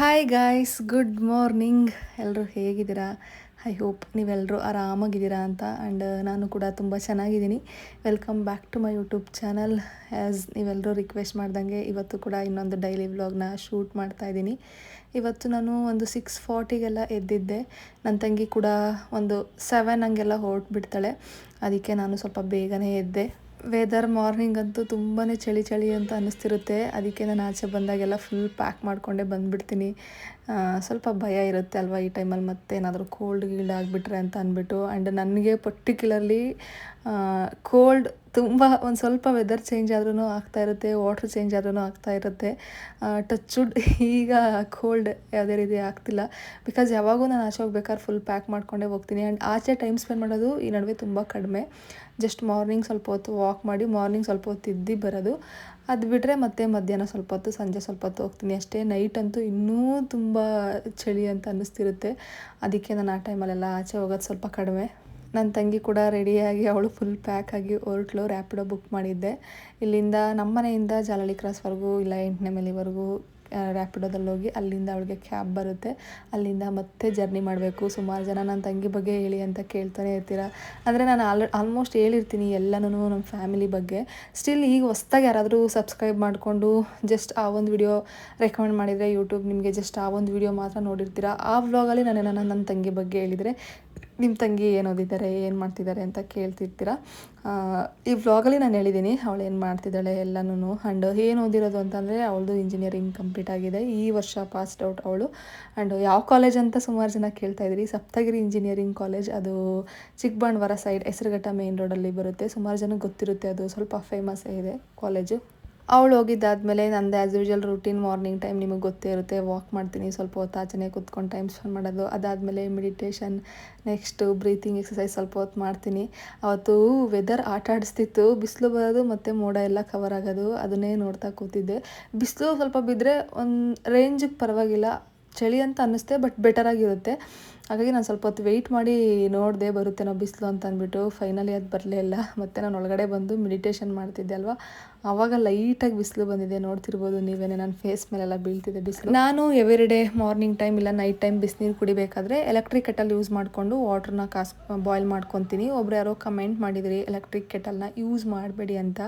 Hi guys good morning ಎಲ್ಲರೂ ಹೇಗಿದ್ದೀರಾ? I hope ನೀವೆಲ್ಲರೂ ಆರಾಮಾಗಿದ್ದೀರಾ ಅಂತ. ಆ್ಯಂಡ್ ನಾನು ಕೂಡ ತುಂಬ ಚೆನ್ನಾಗಿದ್ದೀನಿ. Welcome back to my YouTube channel as ನೀವೆಲ್ಲರೂ ರಿಕ್ವೆಸ್ಟ್ ಮಾಡ್ದಂಗೆ ಇವತ್ತು ಕೂಡ ಇನ್ನೊಂದು ಡೈಲಿ ವ್ಲಾಗ್ನ ಶೂಟ್ ಮಾಡ್ತಾ ಇದ್ದೀನಿ. ಇವತ್ತು ನಾನು ಒಂದು ಸಿಕ್ಸ್ ಫಾರ್ಟಿಗೆಲ್ಲ ಎದ್ದಿದ್ದೆ. ನನ್ನ ತಂಗಿ ಕೂಡ ಒಂದು ಸೆವೆನ್ ಹಂಗೆಲ್ಲ ಹೊರಟ್ಬಿಡ್ತಾಳೆ. ಅದಕ್ಕೆ ನಾನು ಸ್ವಲ್ಪ ಬೇಗನೆ ಎದ್ದೆ. ವೆದರ್ ಮಾರ್ನಿಂಗ್ ಅಂತೂ ತುಂಬಾ ಚಳಿ ಚಳಿ ಅಂತ ಅನ್ನಿಸ್ತಿರುತ್ತೆ. ಅದಕ್ಕೆ ನಾನು ಆಚೆ ಬಂದಾಗೆಲ್ಲ ಫುಲ್ ಪ್ಯಾಕ್ ಮಾಡಿಕೊಂಡೇ ಬಂದುಬಿಡ್ತೀನಿ. ಸ್ವಲ್ಪ ಭಯ ಇರುತ್ತೆ ಅಲ್ವಾ ಈ ಟೈಮಲ್ಲಿ ಮತ್ತೆ ಏನಾದರೂ ಕೋಲ್ಡ್ ಗೀಲ್ಡ್ ಆಗಿಬಿಟ್ರೆ ಅಂತ ಅಂದ್ಬಿಟ್ಟು. ಆ್ಯಂಡ್ ನನಗೆ ಪರ್ಟಿಕ್ಯುಲರ್ಲಿ ಕೋಲ್ಡ್ ತುಂಬ ಒಂದು ಸ್ವಲ್ಪ ವೆದರ್ ಚೇಂಜ್ ಆದ್ರೂ ಆಗ್ತಾ ಇರುತ್ತೆ ವಾಟ್ರ್ ಚೇಂಜ್ ಆದ್ರೂ ಆಗ್ತಾ ಇರುತ್ತೆ. ಟಚ್ ವುಡ್ ಈಗ ಕೋಲ್ಡ್ ಯಾವುದೇ ರೀತಿ ಆಗ್ತಿಲ್ಲ. ಬಿಕಾಸ್ ಯಾವಾಗೂ ನಾನು ಆಚೆ ಹೋಗ್ಬೇಕಾದ್ರೆ ಫುಲ್ ಪ್ಯಾಕ್ ಮಾಡ್ಕೊಂಡೇ ಹೋಗ್ತೀನಿ. ಆ್ಯಂಡ್ ಆಚೆ ಟೈಮ್ ಸ್ಪೆಂಡ್ ಮಾಡೋದು ಈ ನಡುವೆ ತುಂಬ ಕಡಿಮೆ. ಜಸ್ಟ್ ಮಾರ್ನಿಂಗ್ ಸ್ವಲ್ಪ ಹೊತ್ತು ವಾಕ್ ಮಾಡಿ ಮಾರ್ನಿಂಗ್ ಸ್ವಲ್ಪ ಹೊತ್ತು ಇದ್ದು ಬರೋದು. ಅದು ಬಿಟ್ಟರೆ ಮತ್ತೆ ಮಧ್ಯಾಹ್ನ ಸ್ವಲ್ಪ ಹೊತ್ತು, ಸಂಜೆ ಸ್ವಲ್ಪ ಹೊತ್ತು ಹೋಗ್ತೀನಿ. ಅಷ್ಟೇ ನೈಟ್ ಅಂತೂ ಇನ್ನೂ ತುಂಬ ಚಳಿ ಅಂತ ಅನ್ನಿಸ್ತಿರುತ್ತೆ. ಅದಕ್ಕೆ ನಾನು ಆ ಟೈಮಲ್ಲೆಲ್ಲ ಆಚೆ ಹೋಗೋದು ಸ್ವಲ್ಪ ಕಡಿಮೆ. ನನ್ನ ತಂಗಿ ಕೂಡ ರೆಡಿಯಾಗಿ ಅವಳು ಫುಲ್ ಪ್ಯಾಕ್ ಆಗಿ ಹೊರಟ್ಲು ರ್ಯಾಪಿಡೋ ಬುಕ್ ಮಾಡಿದ್ದೆ. ಇಲ್ಲಿಂದ ನಮ್ಮ ಮನೆಯಿಂದ ಜಾಲಳಿ ಕ್ರಾಸ್ವರೆಗೂ ಇಲ್ಲ, ಎಂಟನೇ ಮೇಲೆವರೆಗೂ ರ್ಯಾಪಿಡೋದಲ್ಲಿ ಹೋಗಿ ಅಲ್ಲಿಂದ ಅವಳಿಗೆ ಕ್ಯಾಬ್ ಬರುತ್ತೆ. ಅಲ್ಲಿಂದ ಮತ್ತೆ ಜರ್ನಿ ಮಾಡಬೇಕು. ಸುಮಾರು ಜನ ನನ್ನ ತಂಗಿ ಬಗ್ಗೆ ಹೇಳಿ ಅಂತ ಕೇಳ್ತಾನೆ ಇರ್ತೀರ? ಅಂದರೆ ನಾನು ಆಲ್ ಆಲ್ಮೋಸ್ಟ್ ಹೇಳಿರ್ತೀನಿ ಎಲ್ಲನೂ ನಮ್ಮ ಫ್ಯಾಮಿಲಿ ಬಗ್ಗೆ. ಸ್ಟಿಲ್ ಈಗ ಹೊಸ್ದಾಗಿ ಯಾರಾದರೂ ಸಬ್ಸ್ಕ್ರೈಬ್ ಮಾಡಿಕೊಂಡು ಜಸ್ಟ್ ಆ ಒಂದು ವಿಡಿಯೋ ರೆಕಮೆಂಡ್ ಮಾಡಿದರೆ ಯೂಟ್ಯೂಬ್ ನಿಮಗೆ ಜಸ್ಟ್ ಆ ಒಂದು ವಿಡಿಯೋ ಮಾತ್ರ ನೋಡಿರ್ತೀರ? ಆ ವ್ಲಾಗಲ್ಲಿ ನಾನು ನನ್ನ ನನ್ನ ತಂಗಿ ಬಗ್ಗೆ ಹೇಳಿದರೆ ನಿಮ್ಮ ತಂಗಿ ಏನು ಓದಿದ್ದಾರೆ ಏನು ಮಾಡ್ತಿದ್ದಾರೆ ಅಂತ ಕೇಳ್ತಿರ್ತೀರ? ಈ ವ್ಲಾಗಲ್ಲಿ ನಾನು ಹೇಳಿದ್ದೀನಿ ಅವಳು ಏನು ಮಾಡ್ತಿದ್ದಾಳೆ ಎಲ್ಲನೂ ಆ್ಯಂಡ್ ಏನು ಓದಿರೋದು ಅಂತಂದರೆ, ಅವಳದು ಇಂಜಿನಿಯರಿಂಗ್ ಕಂಪ್ಲೀಟ್ ಆಗಿದೆ. ಈ ವರ್ಷ ಪಾಸ್ಡ್ ಔಟ್ ಅವಳು. ಆ್ಯಂಡ್ ಯಾವ ಕಾಲೇಜ್ ಅಂತ ಸುಮಾರು ಜನ ಕೇಳ್ತಾ ಇದ್ದೀರಿ ಸಪ್ತಗಿರಿ ಇಂಜಿನಿಯರಿಂಗ್ ಕಾಲೇಜ್ ಅದು ಚಿಕ್ಕಬಾಣವರ ಸೈಡ್ ಹೆಸರುಘಟ್ಟ ಮೇನ್ ರೋಡಲ್ಲಿ ಬರುತ್ತೆ. ಸುಮಾರು ಜನಕ್ಕೆ ಗೊತ್ತಿರುತ್ತೆ, ಅದು ಸ್ವಲ್ಪ ಫೇಮಸ್ ಇದೆ ಕಾಲೇಜು ಅವಳು ಹೋಗಿದ್ದಾದಮೇಲೆ ನಂದು as usual routine morning time ನಿಮಗೆ ಗೊತ್ತೇ ಇರುತ್ತೆ. ವಾಕ್ ಮಾಡ್ತೀನಿ, ಸ್ವಲ್ಪ ಹೊತ್ತು ಆಚೆನೆ ಕೂತ್ಕೊಂಡು ಟೈಮ್ ಸ್ಪೆಂಡ್ ಮಾಡೋದು. ಅದಾದಮೇಲೆ ಮೆಡಿಟೇಷನ್ ನೆಕ್ಸ್ಟು ಬ್ರೀತಿಂಗ್ ಎಕ್ಸಸೈಸ್ ಸ್ವಲ್ಪ ಹೊತ್ತು ಮಾಡ್ತೀನಿ. ಅವತ್ತು ವೆದರ್ ಆಟ ಆಡಿಸ್ತಿತ್ತು. ಬಿಸಿಲು ಬರೋದು ಮತ್ತು ಮೋಡ ಎಲ್ಲ ಕವರ್ ಆಗೋದು. ಅದನ್ನೇ ನೋಡ್ತಾ ಕೂತಿದ್ದೆ. ಬಿಸಿಲು ಸ್ವಲ್ಪ ಬಿದ್ದರೆ ಒಂದು ರೇಂಜಿಗೆ ಪರವಾಗಿಲ್ಲ. ಚಳಿ ಅಂತ ಅನ್ನಿಸ್ತೆ ಬಟ್ ಬೆಟರಾಗಿರುತ್ತೆ ಹಾಗಾಗಿ ನಾನು ಸ್ವಲ್ಪ ಹೊತ್ತು ವೆಯ್ಟ್ ಮಾಡಿ ನೋಡಿದೆ ಬರುತ್ತೇನೋ ಬಿಸಿಲು ಅಂತ ಅಂದ್ಬಿಟ್ಟು. ಫೈನಲಿ ಅದು ಬರಲೇ ಇಲ್ಲ. ಮತ್ತು ನಾನು ಒಳಗಡೆ ಬಂದು ಮೆಡಿಟೇಷನ್ ಮಾಡ್ತಿದ್ದೆ ಅಲ್ವಾ? ಆವಾಗ ಲೈಟಾಗಿ ಬಿಸಿಲು ಬಂದಿದೆ, ನೋಡ್ತಿರ್ಬೋದು ನೀವೇನೆ ನನ್ನ ಫೇಸ್ ಮೇಲೆಲ್ಲ ಬೀಳ್ತಿದೆ ಬಿಸಿಲು. ನಾನು ಎವ್ರಿ ಡೇ ಮಾರ್ನಿಂಗ್ ಟೈಮ್ ಇಲ್ಲ ನೈಟ್ ಟೈಮ್ ಬಿಸಿನೀರು ಕುಡಿಬೇಕಾದ್ರೆ ಎಲೆಕ್ಟ್ರಿಕ್ ಕೆಟಲ್ ಯೂಸ್ ಮಾಡಿಕೊಂಡು ವಾಟ್ರನ್ನ ಕಾಸ್ ಬಾಯ್ಲ್ ಮಾಡ್ಕೊತೀನಿ. ಒಬ್ರು ಯಾರೋ ಕಮೆಂಟ್ ಮಾಡಿದ್ರಿ ಎಲೆಕ್ಟ್ರಿಕ್ ಕೆಟಲ್ನ ಯೂಸ್ ಮಾಡಬೇಡಿ ಅಂತ.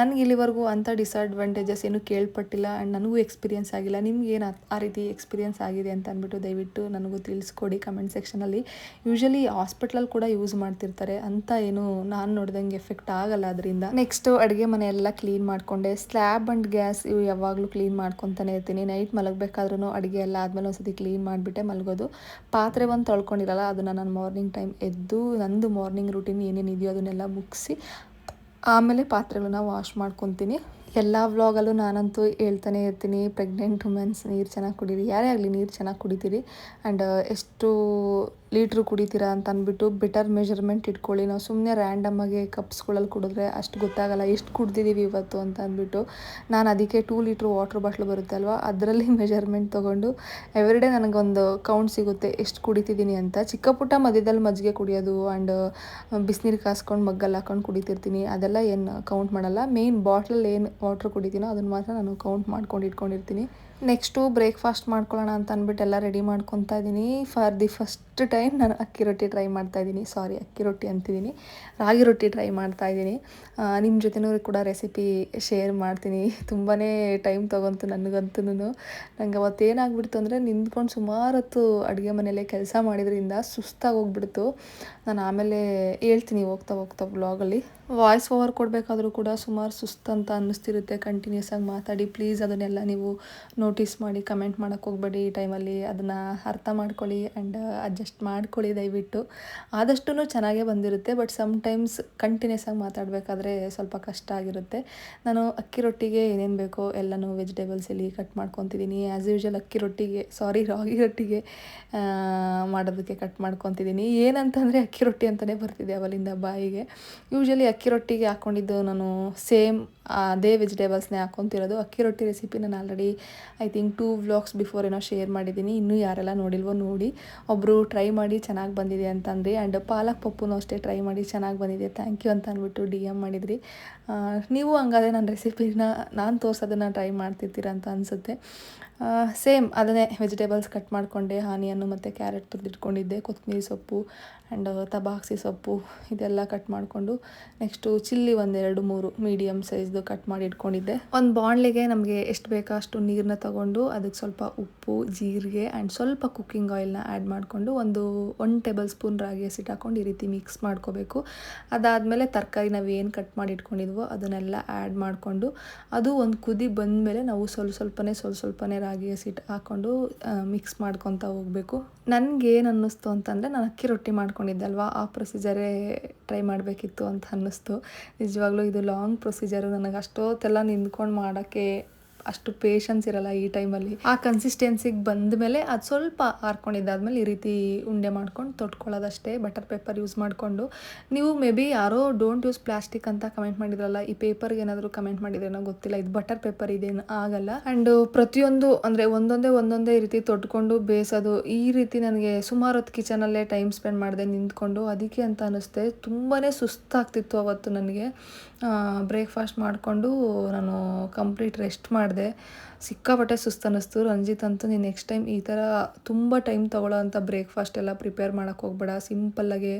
ನನಗೆ ಇಲ್ಲಿವರೆಗೂ ಅಂಥ ಡಿಸ್ಅಡ್ವಾಂಟೇಜಸ್ ಏನು ಕೇಳ್ಪಟ್ಟಿಲ್ಲ ಆ್ಯಂಡ್ ನನಗೂ ಎಕ್ಸ್ಪೀರಿಯನ್ಸ್ ಆಗಿಲ್ಲ. ನಿಮ್ಗೆ ಏನು ಆ ರೀತಿ ಎಕ್ಸ್ಪೀರಿಯನ್ಸ್ ಆಗಿದೆ ಅಂತ ಅಂದ್ಬಿಟ್ಟು ದಯವಿಟ್ಟು ನನಗೂ ತಿಳಿಸ್ಕೊಡಿ ಕಮೆಂಟ್ ಸೆಕ್ಷನಲ್ಲಿ ಯೂಶಲಿ ಹಾಸ್ಪಿಟ್ಲಲ್ಲಿ ಕೂಡ ಯೂಸ್ ಮಾಡ್ತಿರ್ತಾರೆ. ಅಂತ ಏನು ನಾನು ನೋಡ್ದಂಗೆ ಎಫೆಕ್ಟ್ ಆಗಲ್ಲ ಅದರಿಂದ. ನೆಕ್ಸ್ಟು ಅಡುಗೆ ಮನೆ ಎಲ್ಲ ಕ್ಲೀನ್ ಮಾಡಿಕೊಂಡೆ. ಸ್ಲ್ಯಾಬ್ ಆ್ಯಂಡ್ ಗ್ಯಾಸ್ ಇವು ಯಾವಾಗಲೂ ಕ್ಲೀನ್ ಮಾಡ್ಕೊತಾನೆ ಇರ್ತೀನಿ. ನೈಟ್ ಮಲಗಬೇಕಾದ್ರೂ ಅಡುಗೆ ಎಲ್ಲ ಆದಮೇಲೆ ಒಂದ್ಸತಿ ಕ್ಲೀನ್ ಮಾಡಿಬಿಟ್ಟೆ ಮಲಗೋದು. ಪಾತ್ರೆ ಒಂದು ತೊಳ್ಕೊಂಡಿರಲ್ಲ, ಅದನ್ನು ನಾನು ಮಾರ್ನಿಂಗ್ ಟೈಮ್ ಎದ್ದು ನಂದು ಮಾರ್ನಿಂಗ್ ರೂಟೀನ್ ಏನೇನು ಇದೆಯೋ ಅದನ್ನೆಲ್ಲ ಮುಗಿಸಿ ಆಮೇಲೆ ಪಾತ್ರೆಗಳನ್ನ ವಾಶ್ ಮಾಡ್ಕೊತೀನಿ. ಎಲ್ಲ ವ್ಲಾಗಲ್ಲೂ ನಾನಂತೂ ಹೇಳ್ತಾನೆ ಇರ್ತೀನಿ ಪ್ರೆಗ್ನೆಂಟ್ ವುಮೆನ್ಸ್ ನೀರು ಚೆನ್ನಾಗಿ ಕುಡೀರಿ. ಯಾರೇ ಆಗಲಿ ನೀರು ಚೆನ್ನಾಗಿ ಕುಡಿತೀರಿ. ಆ್ಯಂಡ್ ಎಷ್ಟು ಲೀಟ್ರು ಕುಡಿತೀರಾ ಅಂತ ಅಂದ್ಬಿಟ್ಟು ಬೆಟರ್ ಮೆಜರ್ಮೆಂಟ್ ಇಟ್ಕೊಳ್ಳಿ. ನಾವು ಸುಮ್ಮನೆ ರ್ಯಾಂಡಮ್ಮಾಗೆ ಕಪ್ಸ್ಗಳಲ್ಲಿ ಕುಡಿದ್ರೆ ಅಷ್ಟು ಗೊತ್ತಾಗಲ್ಲ, ಎಷ್ಟು ಕುಡ್ದಿದ್ದೀವಿ ಇವತ್ತು ಅಂತ ಅಂದ್ಬಿಟ್ಟು. ನಾನು ಅದಕ್ಕೆ ಟೂ ಲೀಟ್ರ್ ವಾಟ್ರ್ ಬಾಟ್ಲು ಬರುತ್ತೆ ಅಲ್ವಾ? ಅದರಲ್ಲಿ ಮೆಜರ್ಮೆಂಟ್ ತೊಗೊಂಡು ಎವ್ರಿಡೇ ನನಗೊಂದು ಕೌಂಟ್ ಸಿಗುತ್ತೆ, ಎಷ್ಟು ಕುಡಿತಿದ್ದೀನಿ ಅಂತ. ಚಿಕ್ಕ ಪುಟ್ಟ ಮಧ್ಯದಲ್ಲಿ ಮಜ್ಜಿಗೆ ಕುಡಿಯೋದು ಆ್ಯಂಡ್ ಬಿಸಿನೀರು ಕಾಸ್ಕೊಂಡು ಮಗ್ಗಲ್ಲಿ ಹಾಕೊಂಡು ಕುಡಿತಿರ್ತೀನಿ. ಅದೆಲ್ಲ ಏನು ಕೌಂಟ್ ಮಾಡಲ್ಲ. ಮೇಯ್ನ್ ಬಾಟ್ಲಲ್ಲಿ ಏನು ವಾಟ್ರ್ ಕುಡಿತೀನೋ ಅದನ್ನು ಮಾತ್ರ ನಾನು ಕೌಂಟ್ ಮಾಡ್ಕೊಂಡು ಇಟ್ಕೊಂಡಿರ್ತೀನಿ. ನೆಕ್ಸ್ಟು ಬ್ರೇಕ್ಫಾಸ್ಟ್ ಮಾಡ್ಕೊಳ್ಳೋಣ ಅಂತ ಅಂದ್ಬಿಟ್ಟು ಎಲ್ಲ ರೆಡಿ ಮಾಡ್ಕೊತಾ ಇದ್ದೀನಿ. ಫಾರ್ ದಿ ಫಸ್ಟ್ ಟೈಮ್ ನಾನು ಅಕ್ಕಿ ರೊಟ್ಟಿ ಟ್ರೈ ಮಾಡ್ತಾ ಇದ್ದೀನಿ. ಸಾರಿ, ಅಕ್ಕಿ ರೊಟ್ಟಿ ಅಂತಿದ್ದೀನಿ. ರಾಗಿ ರೊಟ್ಟಿ ಟ್ರೈ ಮಾಡ್ತಾ ಇದ್ದೀನಿ. ನಿಮ್ಮ ಜೊತೆನೂ ಕೂಡ ರೆಸಿಪಿ ಶೇರ್ ಮಾಡ್ತೀನಿ. ತುಂಬಾ ಟೈಮ್ ತೊಗೊಂತು ನನಗಂತೂ ನಂಗೆ ಅವತ್ತೇನಾಗ್ಬಿಡ್ತು ಅಂದರೆ ನಿಂತ್ಕೊಂಡು ಸುಮಾರು ಹೊತ್ತು ಅಡುಗೆ ಮನೆಯಲ್ಲೇ ಕೆಲಸ ಮಾಡಿದ್ರಿಂದ ಸುಸ್ತಾಗಿ ಹೋಗ್ಬಿಡ್ತು. ನಾನು ಆಮೇಲೆ ಹೇಳ್ತೀನಿ ಹೋಗ್ತಾ ಹೋಗ್ತಾ ಬ್ಲಾಗಲ್ಲಿ ವಾಯ್ಸ್ ಓವರ್ ಕೊಡಬೇಕಾದ್ರೂ ಕೂಡ ಸುಮಾರು ಸುಸ್ತಂತ ಅನ್ನಿಸ್ತಿರುತ್ತೆ. ಕಂಟಿನ್ಯೂಸ್ ಆಗಿ ಮಾತಾಡಿ ಪ್ಲೀಸ್ ಅದನ್ನೆಲ್ಲ ನೀವು ನೋಟಿಸ್ ಮಾಡಿ ಕಮೆಂಟ್ ಮಾಡೋಕ್ಕೆ ಹೋಗಬೇಡಿ. ಈ ಟೈಮಲ್ಲಿ ಅದನ್ನು ಅರ್ಥ ಮಾಡ್ಕೊಳ್ಳಿ ಆ್ಯಂಡ್ ಅಡ್ಜಸ್ಟ್ ಮಾಡ್ಕೊಳ್ಳಿ ದಯವಿಟ್ಟು. ಆದಷ್ಟು ಚೆನ್ನಾಗೇ ಬಂದಿರುತ್ತೆ ಬಟ್ ಸಮ್ಟೈಮ್ಸ್ ಕಂಟಿನ್ಯೂಸ್ ಆಗಿ ಮಾತಾಡಬೇಕಾದ್ರೆ ಸ್ವಲ್ಪ ಕಷ್ಟ ಆಗಿರುತ್ತೆ. ನಾನು ಅಕ್ಕಿ ರೊಟ್ಟಿಗೆ ಏನೇನು ಬೇಕೋ ಎಲ್ಲನೂ ವೆಜಿಟೇಬಲ್ಸ್ ಇಲ್ಲಿ ಕಟ್ ಮಾಡ್ಕೊತಿದ್ದೀನಿ ಆ್ಯಸ್ ಯೂಶಲ್ ಅಕ್ಕಿ ರೊಟ್ಟಿಗೆ ಸಾರಿ ರಾಗಿ ರೊಟ್ಟಿಗೆ ಮಾಡೋದಕ್ಕೆ ಕಟ್ ಮಾಡ್ಕೊತಿದ್ದೀನಿ ಏನಂತಂದರೆ ಅಕ್ಕಿ ರೊಟ್ಟಿ ಅಂತಲೇ ಬರ್ತಿದೆ ಅವಲಿಂದ ಬಾಯಿಗೆ. ಯೂಶಲಿ ಅಕ್ಕಿ ರೊಟ್ಟಿಗೆ ಹಾಕ್ಕೊಂಡಿದ್ದು ನಾನು ಸೇಮ್ ಅದೇ ವೆಜಿಟೇಬಲ್ಸ್ನೇ ಹಾಕ್ಕೊತಿರೋದು ಅಕ್ಕಿ ರೊಟ್ಟಿ ರೆಸಿಪಿ ನಾನು already I think two vlogs before ಏನೋ ಶೇರ್ ಮಾಡಿದ್ದೀನಿ. ಇನ್ನೂ ಯಾರೆಲ್ಲ ನೋಡಿಲ್ವೋ ನೋಡಿ. ಒಬ್ಬರು ಟ್ರೈ ಮಾಡಿ ಚೆನ್ನಾಗಿ ಬಂದಿದೆ ಅಂತಂದರೆ. ಆ್ಯಂಡ್ ಪಾಲಕ್ ಪಪ್ಪುನೂ ಅಷ್ಟೇ ಟ್ರೈ ಮಾಡಿ ಚೆನ್ನಾಗಿ ಬಂದಿದೆ. ಥ್ಯಾಂಕ್ ಯು ಅಂತ ಅಂದ್ಬಿಟ್ಟು ಡಿ ಎಂ ಮಾಡಿದ್ರಿ. ನೀವು ಹಂಗಾದ್ರೆ ನನ್ನ ರೆಸಿಪಿನ ನಾನು ತೋರಿಸೋದನ್ನು ಟ್ರೈ ಮಾಡ್ತಿರ್ತೀರ ಅಂತ ಅನಿಸುತ್ತೆ. ಸೇಮ್ ಅದನ್ನೇ ವೆಜಿಟೇಬಲ್ಸ್ ಕಟ್ ಮಾಡಿಕೊಂಡೆ. ಹಾನಿಯನ್ನು ಮತ್ತು ಕ್ಯಾರೆಟ್ ತುರಿದಿಟ್ಕೊಂಡಿದ್ದೆ ಕೊತ್ತಂಬರಿ ಸೊಪ್ಪು ಆ್ಯಂಡ್ ತಬಾಕ್ಸಿ ಸೊಪ್ಪು ಇದೆಲ್ಲ ಕಟ್ ಮಾಡಿಕೊಂಡು ನೆಕ್ಸ್ಟು ಚಿಲ್ಲಿ ಒಂದೆರಡು ಮೂರು ಮೀಡಿಯಮ್ ಸೈಜ್ದು ಕಟ್ ಮಾಡಿ ಇಟ್ಕೊಂಡಿದ್ದೆ. ಒಂದು ಬಾಣಲೆಗೆ ನಮಗೆ ಎಷ್ಟು ಬೇಕೋ ಅಷ್ಟು ನೀರನ್ನ ತಗೊಂಡು ಅದಕ್ಕೆ ಸ್ವಲ್ಪ ಉಪ್ಪು, ಜೀರಿಗೆ ಆ್ಯಂಡ್ ಸ್ವಲ್ಪ ಕುಕ್ಕಿಂಗ್ ಆಯಿಲ್ನ ಆ್ಯಡ್ ಮಾಡಿಕೊಂಡು ಒಂದು ಒನ್ ಟೇಬಲ್ ಸ್ಪೂನ್ ರಾಗಿ ಹಸಿಟ್ಟು ಹಾಕೊಂಡು ಈ ರೀತಿ ಮಿಕ್ಸ್ ಮಾಡ್ಕೋಬೇಕು. ಅದಾದಮೇಲೆ ತರಕಾರಿ ನಾವು ಏನು ಕಟ್ ಮಾಡಿ ಇಟ್ಕೊಂಡಿದ್ವೋ ಅದನ್ನೆಲ್ಲ ಆ್ಯಡ್ ಮಾಡಿಕೊಂಡು ಅದು ಒಂದು ಕುದಿ ಬಂದಮೇಲೆ ನಾವು ಸ್ವಲ್ಪ ಸ್ವಲ್ಪನೇ ಸ್ವಲ್ಪ ಸ್ವಲ್ಪನೇ ರಾಗಿ ಹಸಿಟ್ಟು ಹಾಕ್ಕೊಂಡು ಮಿಕ್ಸ್ ಮಾಡ್ಕೊತ ಹೋಗಬೇಕು. ನನಗೆ ಏನು ಅನ್ನಿಸ್ತು ಅಂತಂದರೆ ನಾನು ಅಕ್ಕಿ ರೊಟ್ಟಿ ಮಾಡ್ಕೊಂಡಿದ್ದೆ ಅಲ್ವಾ? ಆ ಪ್ರೊಸೀಜರೇ ಟ್ರೈ ಮಾಡಬೇಕಿತ್ತು ಅಂತ ಅನ್ನಿಸ್ತು. ನಿಜವಾಗ್ಲೂ ಇದು ಲಾಂಗ್ ಪ್ರೊಸೀಜರು ನನಗೆ ಅಷ್ಟೊತ್ತೆಲ್ಲ ನಿಂತ್ಕೊಂಡು ಮಾಡೋಕ್ಕೆ ಅಷ್ಟು ಪೇಷನ್ಸ್ ಇರಲ್ಲ ಈ ಟೈಮಲ್ಲಿ ಆ ಕನ್ಸಿಸ್ಟೆನ್ಸಿಗೆ ಬಂದ ಮೇಲೆ ಅದು ಸ್ವಲ್ಪ ಹಾರ್ಕೊಂಡಿದ್ದಾದ್ಮೇಲೆ ಈ ರೀತಿ ಉಂಡೆ ಮಾಡ್ಕೊಂಡು ತೊಟ್ಕೊಳ್ಳೋದಷ್ಟೇ ಬಟರ್ ಪೇಪರ್ ಯೂಸ್ ಮಾಡಿಕೊಂಡು. ನೀವು ಮೇ ಬಿ ಯಾರೋ ಡೋಂಟ್ ಯೂಸ್ ಪ್ಲಾಸ್ಟಿಕ್ ಅಂತ ಕಮೆಂಟ್ ಮಾಡಿದ್ರಲ್ಲ, ಈ ಪೇಪರ್ಗೆ ಏನಾದರೂ ಕಮೆಂಟ್ ಮಾಡಿದ್ರೇನೋ ಗೊತ್ತಿಲ್ಲ, ಇದು ಬಟರ್ ಪೇಪರ್ ಇದೇನು ಆಗಲ್ಲ. ಆ್ಯಂಡ್ ಪ್ರತಿಯೊಂದು ಅಂದರೆ ಒಂದೊಂದೇ ಒಂದೊಂದೇ ರೀತಿ ತೊಟ್ಕೊಂಡು ಬೇಯಿಸೋದು ಈ ರೀತಿ ನನಗೆ ಸುಮಾರು ಹೊತ್ತು ಕಿಚನಲ್ಲೇ ಟೈಮ್ ಸ್ಪೆಂಡ್ ಮಾಡಿದೆ ನಿಂತ್ಕೊಂಡು, ಅದಕ್ಕೆ ಅಂತ ಅನ್ನಿಸ್ತೆ ತುಂಬಾ ಸುಸ್ತಾಗ್ತಿತ್ತು ಅವತ್ತು ನನಗೆ. ಬ್ರೇಕ್ಫಾಸ್ಟ್ ಮಾಡಿಕೊಂಡು ನಾನು ಕಂಪ್ಲೀಟ್ ರೆಸ್ಟ್ ಮಾಡಿದೆ ಸಿಕ್ಕಾಪಟ್ಟೆ ಸುಸ್ತು ಅನ್ನಿಸ್ತು. ರಂಜಿತ್ ಅಂತೂ ನೀನು ನೆಕ್ಸ್ಟ್ ಟೈಮ್ ಈ ಥರ ತುಂಬ ಟೈಮ್ ತೊಗೊಳ್ಳೋ ಅಂಥ ಬ್ರೇಕ್ಫಾಸ್ಟ್ ಎಲ್ಲ ಪ್ರಿಪೇರ್ ಮಾಡೋಕ್ಕೆ ಹೋಗ್ಬೇಡ. ಸಿಂಪಲ್ಲಾಗೆ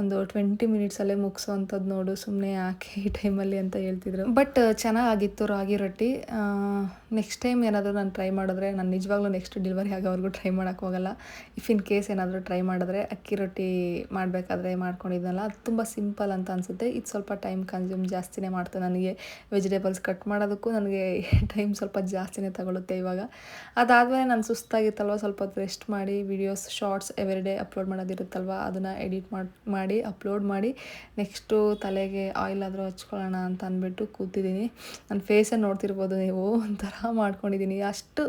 ಒಂದು ಟ್ವೆಂಟಿ ಮಿನಿಟ್ಸಲ್ಲೇ ಮುಗಿಸೋ ಅಂಥದ್ದು ನೋಡು. ಸುಮ್ಮನೆ ಯಾಕೆ ಈ ಟೈಮಲ್ಲಿ ಅಂತ ಹೇಳ್ತಿದ್ರು. ಬಟ್ ಚೆನ್ನಾಗಿತ್ತು ರಾಗಿ ರೊಟ್ಟಿ. ನೆಕ್ಸ್ಟ್ ಟೈಮ್ ಏನಾದರೂ ನಾನು ಟ್ರೈ ಮಾಡಿದ್ರೆ, ನಾನು ನಿಜವಾಗ್ಲೂ ನೆಕ್ಸ್ಟ್ ಡೆಲಿವರಿ ಅವ್ರಿಗೂ ಟ್ರೈ ಮಾಡೋಕ್ಕೆ ಹೋಗಲ್ಲ. ಇಫ್ ಇನ್ ಕೇಸ್ ಏನಾದರೂ ಟ್ರೈ ಮಾಡಿದ್ರೆ ಅಕ್ಕಿ ರೊಟ್ಟಿ ಮಾಡಬೇಕಾದ್ರೆ ಮಾಡ್ಕೊಂಡಿದ್ನಲ್ಲ, ಅದು ತುಂಬ ಸಿಂಪಲ್ ಅಂತ ಅನಿಸುತ್ತೆ. ಇದು ಸ್ವಲ್ಪ ಟೈಮ್ ಕನ್ಸ್ಯೂಮ್ ಜಾಸ್ತಿನೇ ಮಾಡ್ತು. ನನಗೆ ವೆಜಿಟೇಬಲ್ಸ್ ಕಟ್ ಮಾಡೋದಕ್ಕೂ ನನಗೆ ಟೈಮ್ ಸ್ವಲ್ಪ ಜಾಸ್ತಿನೇ ತಗೊಳುತ್ತೆ ಇವಾಗ. ಅದಾದಮೇಲೆ ನಾನು ಸುಸ್ತಾಗಿತ್ತಲ್ವ, ಸ್ವಲ್ಪ ಹೊತ್ತು ರೆಸ್ಟ್ ಮಾಡಿ videos shorts every day upload ಮಾಡೋದಿರುತ್ತಲ್ವ, ಅದನ್ನು ಎಡಿಟ್ ಮಾಡಿ ಮಾಡಿ ಅಪ್ಲೋಡ್ ಮಾಡಿ ನೆಕ್ಸ್ಟು ತಲೆಗೆ ಆಯಿಲ್ ಆದರೂ ಹಚ್ಕೊಳ್ಳೋಣ ಅಂತ ಅಂದ್ಬಿಟ್ಟು ಕೂತಿದ್ದೀನಿ. ನನ್ನ ಫೇಸೇ ನೋಡ್ತಿರ್ಬೋದು ನೀವು? ಒಂಥರ ಮಾಡ್ಕೊಂಡಿದ್ದೀನಿ. ಅಷ್ಟು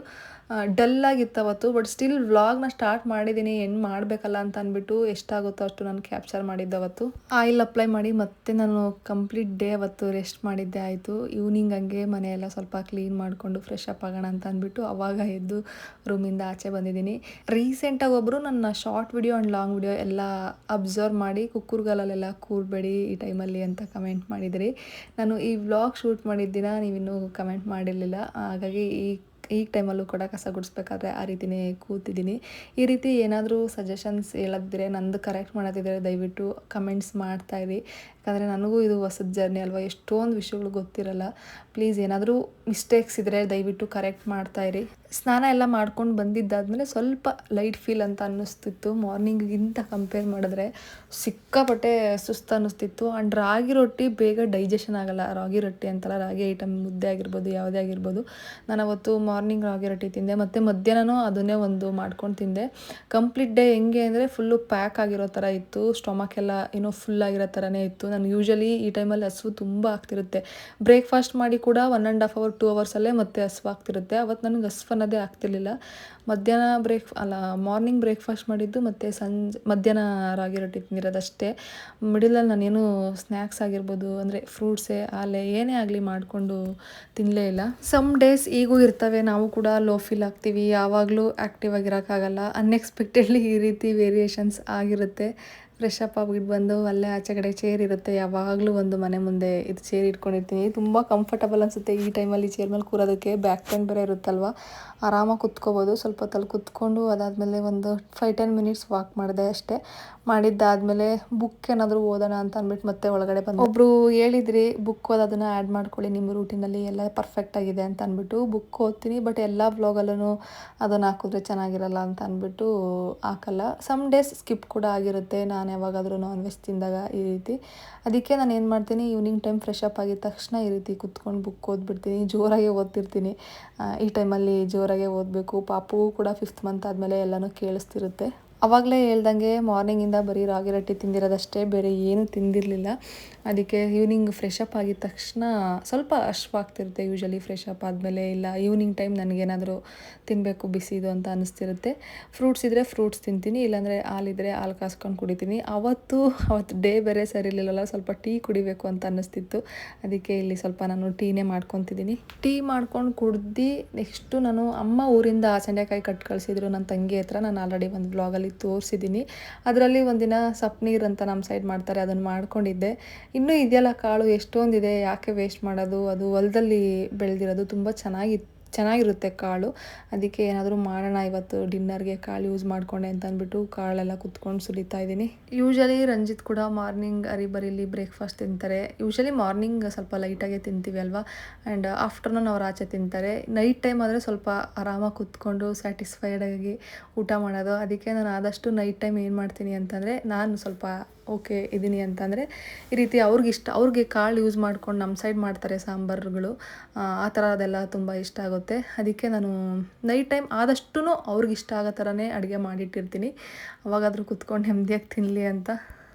ಡಲ್ಲಾಗಿತ್ತು ಅವತ್ತು ಬಟ್ ಸ್ಟಿಲ್ ವ್ಲಾಗ್ನ ಸ್ಟಾರ್ಟ್ ಮಾಡಿದ್ದೀನಿ ಏನು ಮಾಡಬೇಕಲ್ಲ ಅಂತ ಅಂದ್ಬಿಟ್ಟು ಎಷ್ಟಾಗುತ್ತೋ ಅಷ್ಟು ನಾನು ಕ್ಯಾಪ್ಚರ್ ಮಾಡಿದ್ದೆ ಅವತ್ತು ಆಯಿಲ್ ಅಪ್ಲೈ ಮಾಡಿ ಮತ್ತೆ ನಾನು ಕಂಪ್ಲೀಟ್ ಡೇ ಅವತ್ತು ರೆಸ್ಟ್ ಮಾಡಿದ್ದೆ, ಆಯಿತು. ಈವ್ನಿಂಗ್ ಹಂಗೆ ಮನೆಯೆಲ್ಲ ಸ್ವಲ್ಪ ಕ್ಲೀನ್ ಮಾಡಿಕೊಂಡು ಫ್ರೆಶ್ ಅಪ್ ಆಗೋಣ ಅಂತ ಅಂದ್ಬಿಟ್ಟು ಅವಾಗ ಎದ್ದು ರೂಮಿಂದ ಆಚೆ ಬಂದಿದ್ದೀನಿ. ರೀಸೆಂಟಾಗಿ ಒಬ್ಬರು ನನ್ನ short video and long video ಎಲ್ಲ ಅಬ್ಸರ್ವ್ ಮಾಡಿ ಕುಕ್ಕುರ್ಗಲ್ಲೆಲ್ಲ ಕೂರಬೇಡಿ ಈ ಟೈಮಲ್ಲಿ ಅಂತ ಕಮೆಂಟ್ ಮಾಡಿದಿರಿ. ನಾನು ಈ ವ್ಲಾಗ್ ಶೂಟ್ ಮಾಡಿದ್ದಿನ ನೀವಿನ್ನೂ ಕಮೆಂಟ್ ಮಾಡಿರಲಿಲ್ಲ. ಹಾಗಾಗಿ ಈ ಈಗ ಟೈಮಲ್ಲೂ ಕೂಡ ಕಸ ಗುಡಿಸ್ಬೇಕಾದ್ರೆ ಆ ರೀತಿನೇ ಕೂತಿದ್ದೀನಿ. ಈ ರೀತಿ ಏನಾದರೂ ಸಜೆಷನ್ಸ್ ಹೇಳೋದಿದ್ರೆ ನಂದು ಕರೆಕ್ಟ್ ಮಾಡೋದಿದ್ರೆ ದಯವಿಟ್ಟು ಕಮೆಂಟ್ಸ್ ಮಾಡ್ತಾಯಿರಿ ಯಾಕಂದರೆ ನನಗೂ ಇದು ಹೊಸದ ಜರ್ನಿ ಅಲ್ವಾ? ಎಷ್ಟೊಂದು ವಿಷಯಗಳು ಗೊತ್ತಿರಲ್ಲ. ಪ್ಲೀಸ್ ಏನಾದರೂ ಮಿಸ್ಟೇಕ್ಸ್ ಇದ್ದರೆ ದಯವಿಟ್ಟು ಕರೆಕ್ಟ್ ಮಾಡ್ತಾಯಿರಿ ಸ್ನಾನ ಎಲ್ಲ ಮಾಡ್ಕೊಂಡು ಬಂದಿದ್ದಾದಮೇಲೆ ಸ್ವಲ್ಪ ಲೈಟ್ ಫೀಲ್ ಅಂತ ಅನ್ನಿಸ್ತಿತ್ತು. ಮಾರ್ನಿಂಗಿಗಿಂತ ಕಂಪೇರ್ ಮಾಡಿದ್ರೆ ಸಿಕ್ಕಾಪಟ್ಟೆ ಸುಸ್ತು ಅನ್ನಿಸ್ತಿತ್ತು. ಆ್ಯಂಡ್ ರಾಗಿ ರೊಟ್ಟಿ ಬೇಗ ಡೈಜೆಷನ್ ಆಗಲ್ಲ. ರಾಗಿ ರೊಟ್ಟಿ ಅಂತಲ್ಲ, ರಾಗಿ ಐಟಮ್ ಮುದ್ದೆ ಆಗಿರ್ಬೋದು, ಯಾವುದೇ ಆಗಿರ್ಬೋದು. ನಾನು ಅವತ್ತು ಮಾರ್ನಿಂಗ್ ರಾಗಿ ರೊಟ್ಟಿ ತಿಂದೆ. ಮತ್ತು ಮಧ್ಯಾಹ್ನನೂ ಅದನ್ನೇ ಒಂದು ಮಾಡ್ಕೊಂಡು ತಿಂದೆ. ಕಂಪ್ಲೀಟ್ ಡೇ ಹೆಂಗೆ ಅಂದರೆ ಫುಲ್ಲು ಪ್ಯಾಕ್ ಆಗಿರೋ ಥರ ಇತ್ತು. ಸ್ಟೊಮಕ್ ಎಲ್ಲ ಏನೋ ಫುಲ್ ಆಗಿರೋ ಥರನೇ ಇತ್ತು. ನಾನು ಯೂಶಲಿ ಈ ಟೈಮಲ್ಲಿ ಹಸು ತುಂಬ ಆಗ್ತಿರುತ್ತೆ. ಬ್ರೇಕ್ಫಾಸ್ಟ್ ಮಾಡಿ ಕೂಡ one and half hour two ಅವರ್ಸಲ್ಲೇ ಮತ್ತೆ ಹಸಿವು ಆಗ್ತಿರುತ್ತೆ. ಅವತ್ತು ನನಗೆ ಹಸು ಅನ್ನೋದೇ ಆಗ್ತಿರಲಿಲ್ಲ. ಮಧ್ಯಾಹ್ನ ಬ್ರೇಕ್ ಅಲ್ಲ ಮಾರ್ನಿಂಗ್ ಬ್ರೇಕ್ಫಾಸ್ಟ್ ಮಾಡಿದ್ದು ಮತ್ತು ಸಂಜೆ, ಮಧ್ಯಾಹ್ನ ರಾಗಿ ರೊಟ್ಟಿ ತಿಂದಿರೋದಷ್ಟೇ ಮಿಡಲಲ್ಲಿ ನಾನೇನು ಸ್ನ್ಯಾಕ್ಸ್ ಆಗಿರ್ಬೋದು, ಅಂದರೆ ಫ್ರೂಟ್ಸೇ ಹಾಲೆ, ಏನೇ ಆಗಲಿ ಮಾಡಿಕೊಂಡು ತಿನ್ನಲೇ ಇಲ್ಲ. ಸಮ್ ಡೇಸ್ ಈಗೂ ಇರ್ತವೆ. ನಾವು ಕೂಡ ಲೋ ಫೀಲ್ ಆಗ್ತೀವಿ. ಯಾವಾಗಲೂ ಆ್ಯಕ್ಟಿವ್ ಆಗಿರೋಕ್ಕಾಗಲ್ಲ. ಅನ್ಎಕ್ಸ್ಪೆಕ್ಟೆಡ್ಲಿ ಈ ರೀತಿ ವೇರಿಯೇಷನ್ಸ್ ಆಗಿರುತ್ತೆ. ಫ್ರೆಶ್ ಅಪ್ ಆಗ್ಬಿಟ್ಟು ಬಂದು ಅಲ್ಲೇ ಆಚೆ ಕಡೆ ಚೇರ್ ಇರುತ್ತೆ. ಯಾವಾಗಲೂ ಒಂದು ಮನೆ ಮುಂದೆ ಇದು ಚೇರ್ ಇಟ್ಕೊಂಡಿರ್ತೀನಿ. ತುಂಬ ಕಂಫರ್ಟಬಲ್ ಅನಿಸುತ್ತೆ ಈ ಟೈಮಲ್ಲಿ ಚೇರ್ ಮೇಲೆ ಕೂರೋದಕ್ಕೆ. ಬ್ಯಾಕ್ ಪೇನ್ ಬೇರೆ ಇರುತ್ತಲ್ವ? ಆರಾಮಾಗಿ ಕುತ್ಕೋಬೋದು. ಸ್ವಲ್ಪ ಹೊತ್ತಲ್ಲಿ ಕುತ್ಕೊಂಡು ಅದಾದಮೇಲೆ ಒಂದು ಫೈವ್ ಟೆನ್ ಮಿನಿಟ್ಸ್ ವಾಕ್ ಮಾಡಿದೆ ಅಷ್ಟೇ. ಮಾಡಿದ್ದಾದಮೇಲೆ ಬುಕ್ ಏನಾದರೂ ಓದೋಣ ಅಂತ ಅಂದ್ಬಿಟ್ಟು ಮತ್ತೆ ಒಳಗಡೆ ಬಂದು. ಒಬ್ಬರು ಹೇಳಿದ್ರಿ ಬುಕ್ ಓದೋದನ್ನು ಆ್ಯಡ್ ಮಾಡ್ಕೊಳ್ಳಿ. ನಿಮ್ಮ ರೂಟಿನಲ್ಲಿ ಎಲ್ಲ ಪರ್ಫೆಕ್ಟ್ ಆಗಿದೆ ಅಂತ ಅಂದ್ಬಿಟ್ಟು ಬುಕ್ ಓದ್ತೀನಿ. ಬಟ್ ಎಲ್ಲ ಬ್ಲಾಗಲ್ಲೂ ಅದನ್ನು ಹಾಕಿದ್ರೆ ಚೆನ್ನಾಗಿರಲ್ಲ ಅಂತ ಅಂದ್ಬಿಟ್ಟು ಹಾಕಲ್ಲ. ಸಮ್ ಡೇಸ್ ಸ್ಕಿಪ್ ಕೂಡ ಆಗಿರುತ್ತೆ. ನಾನು ಯಾವಾಗಾದರೂ ನಾನ್ ವೆಜ್ ತಿಂದಾಗ ಈ ರೀತಿ. ಅದಕ್ಕೆ ನಾನು ಏನು ಮಾಡ್ತೀನಿ ಈವ್ನಿಂಗ್ ಟೈಮ್ ಫ್ರೆಶ್ ಅಪ್ ಆಗಿದ ತಕ್ಷಣ ಈ ರೀತಿ ಕುತ್ಕೊಂಡು ಬುಕ್ ಓದ್ಬಿಡ್ತೀನಿ. ಜೋರಾಗೆ ಓದ್ತಿರ್ತೀನಿ. ಈ ಟೈಮಲ್ಲಿ ಜೋರಾಗೆ ಓದಬೇಕು. ಪಾಪು ಕೂಡ ಫಿಫ್ತ್ ಮಂತ್ ಆದಮೇಲೆ ಎಲ್ಲನೂ ಕೇಳಿಸ್ತಿರುತ್ತೆ. ಅವಾಗಲೇ ಹೇಳ್ದಂಗೆ ಮಾರ್ನಿಂಗಿಂದ ಬರೀ ರಾಗಿ ರೊಟ್ಟಿ ತಿಂದಿರೋದಷ್ಟೇ, ಬೇರೆ ಏನೂ ತಿಂದಿರಲಿಲ್ಲ. ಅದಕ್ಕೆ ಈವ್ನಿಂಗ್ ಫ್ರೆಶಪ್ ಆಗಿದ ತಕ್ಷಣ ಸ್ವಲ್ಪ ಹಶ್ವಾಗ್ತಿರುತ್ತೆ ಯೂಶಲಿ ಫ್ರೆಶಪ್ ಆದಮೇಲೆ, ಇಲ್ಲ ಈವ್ನಿಂಗ್ ಟೈಮ್ ನನಗೇನಾದರೂ ತಿನ್ನಬೇಕು ಬಿಸಿದು ಅಂತ ಅನಿಸ್ತಿರುತ್ತೆ. ಫ್ರೂಟ್ಸ್ ಇದ್ದರೆ ಫ್ರೂಟ್ಸ್ ತಿಂತೀನಿ, ಇಲ್ಲಾಂದರೆ ಹಾಲಿದ್ರೆ ಹಾಲು ಕಾಸ್ಕೊಂಡು ಕುಡಿತೀನಿ. ಅವತ್ತು ಅವತ್ತು ಡೇ ಬೇರೆ ಸರಿ ಇರಲಿಲ್ಲಲ್ಲ, ಸ್ವಲ್ಪ ಟೀ ಕುಡಿಬೇಕು ಅಂತ ಅನ್ನಿಸ್ತಿತ್ತು ಅದಕ್ಕೆ ಇಲ್ಲಿ ಸ್ವಲ್ಪ ನಾನು ಟೀನೇ ಮಾಡ್ಕೊತಿದ್ದೀನಿ. ಟೀ ಮಾಡ್ಕೊಂಡು ಕುಡ್ದು ನೆಕ್ಸ್ಟು ನಾನು ಅಮ್ಮ ಊರಿಂದ ಸಂಡೆಕಾಯಿ ಕಟ್ ಕಳಿಸಿದ್ರು ನನ್ನ ತಂಗಿ ಹತ್ರ. ನಾನು ಆಲ್ರೆಡಿ ಒಂದು ಬ್ಲಾಗಲ್ಲಿ ತೋರಿಸಿದ್ದೀನಿ. ಅದರಲ್ಲಿ ಒಂದಿನ ಸಪ್ನೀರ್ ಅಂತ ನಮ್ಮ ಸೈಡ್ ಮಾಡ್ತಾರೆ, ಅದನ್ನು ಮಾಡ್ಕೊಂಡಿದ್ದೆ. ಇನ್ನೂ ಇದೆಯಲ್ಲ ಕಾಳು, ಎಷ್ಟೊಂದಿದೆ, ಯಾಕೆ ವೇಸ್ಟ್ ಮಾಡೋದು? ಅದು ಹೊಲದಲ್ಲಿ ಬೆಳೆದಿರೋದು, ತುಂಬ ಚೆನ್ನಾಗಿತ್ತು. ಚೆನ್ನಾಗಿರುತ್ತೆ ಕಾಳು. ಅದಕ್ಕೆ ಏನಾದರೂ ಮಾಡೋಣ ಇವತ್ತು ಡಿನ್ನರ್ಗೆ ಕಾಳು ಯೂಸ್ ಮಾಡಿಕೊಂಡೆ ಅಂತ ಅಂದ್ಬಿಟ್ಟು ಕಾಳೆಲ್ಲ ಕುತ್ಕೊಂಡು ಸುಲಿತಾ ಇದ್ದೀನಿ. ಯೂಶಲಿ ರಂಜಿತ್ ಕೂಡ ಮಾರ್ನಿಂಗ್ ಅರಿಬರಿಲಿ ಬ್ರೇಕ್ಫಾಸ್ಟ್ ತಿಂತಾರೆ. ಯೂಶಲಿ ಮಾರ್ನಿಂಗ್ ಸ್ವಲ್ಪ ಲೈಟಾಗೆ ತಿಂತೀವಿ ಅಲ್ವಾ? ಆ್ಯಂಡ್ ಆಫ್ಟರ್ನೂನ್ ಅವ್ರು ಆಚೆ ತಿಂತಾರೆ. ನೈಟ್ ಟೈಮ್ ಆದರೆ ಸ್ವಲ್ಪ ಆರಾಮಾಗಿ ಕುತ್ಕೊಂಡು ಸ್ಯಾಟಿಸ್ಫೈಡ್ ಆಗಿ ಊಟ ಮಾಡೋದು. ಅದಕ್ಕೆ ನಾನು ಆದಷ್ಟು ನೈಟ್ ಟೈಮ್ ಏನು ಮಾಡ್ತೀನಿ ಅಂತಂದರೆ ನಾನು ಸ್ವಲ್ಪ ಓಕೆ ಇದ್ದೀನಿ ಅಂತಂದರೆ ಈ ರೀತಿ ಅವ್ರಿಗೆ ಇಷ್ಟ ಅವ್ರಿಗೆ ಕಾಳು ಯೂಸ್ ಮಾಡ್ಕೊಂಡು ನಮ್ಮ ಸೈಡ್ ಮಾಡ್ತಾರೆ ಸಾಂಬಾರುಗಳು. ಆ ಥರ ಅದೆಲ್ಲ ತುಂಬ ಇಷ್ಟ ಆಗುತ್ತೆ. ಅದಕ್ಕೆ ನಾನು ನೈಟ್ ಟೈಮ್ ಆದಷ್ಟು ಅವ್ರಿಗೆ ಇಷ್ಟ ಆಗೋ ಥರನೇ ಅಡುಗೆ ಮಾಡಿಟ್ಟಿರ್ತೀನಿ. ಅವಾಗಾದರೂ ಕುತ್ಕೊಂಡು ನೆಮ್ಮದಿಯಾಗಿ ತಿನ್ನಲಿ ಅಂತ.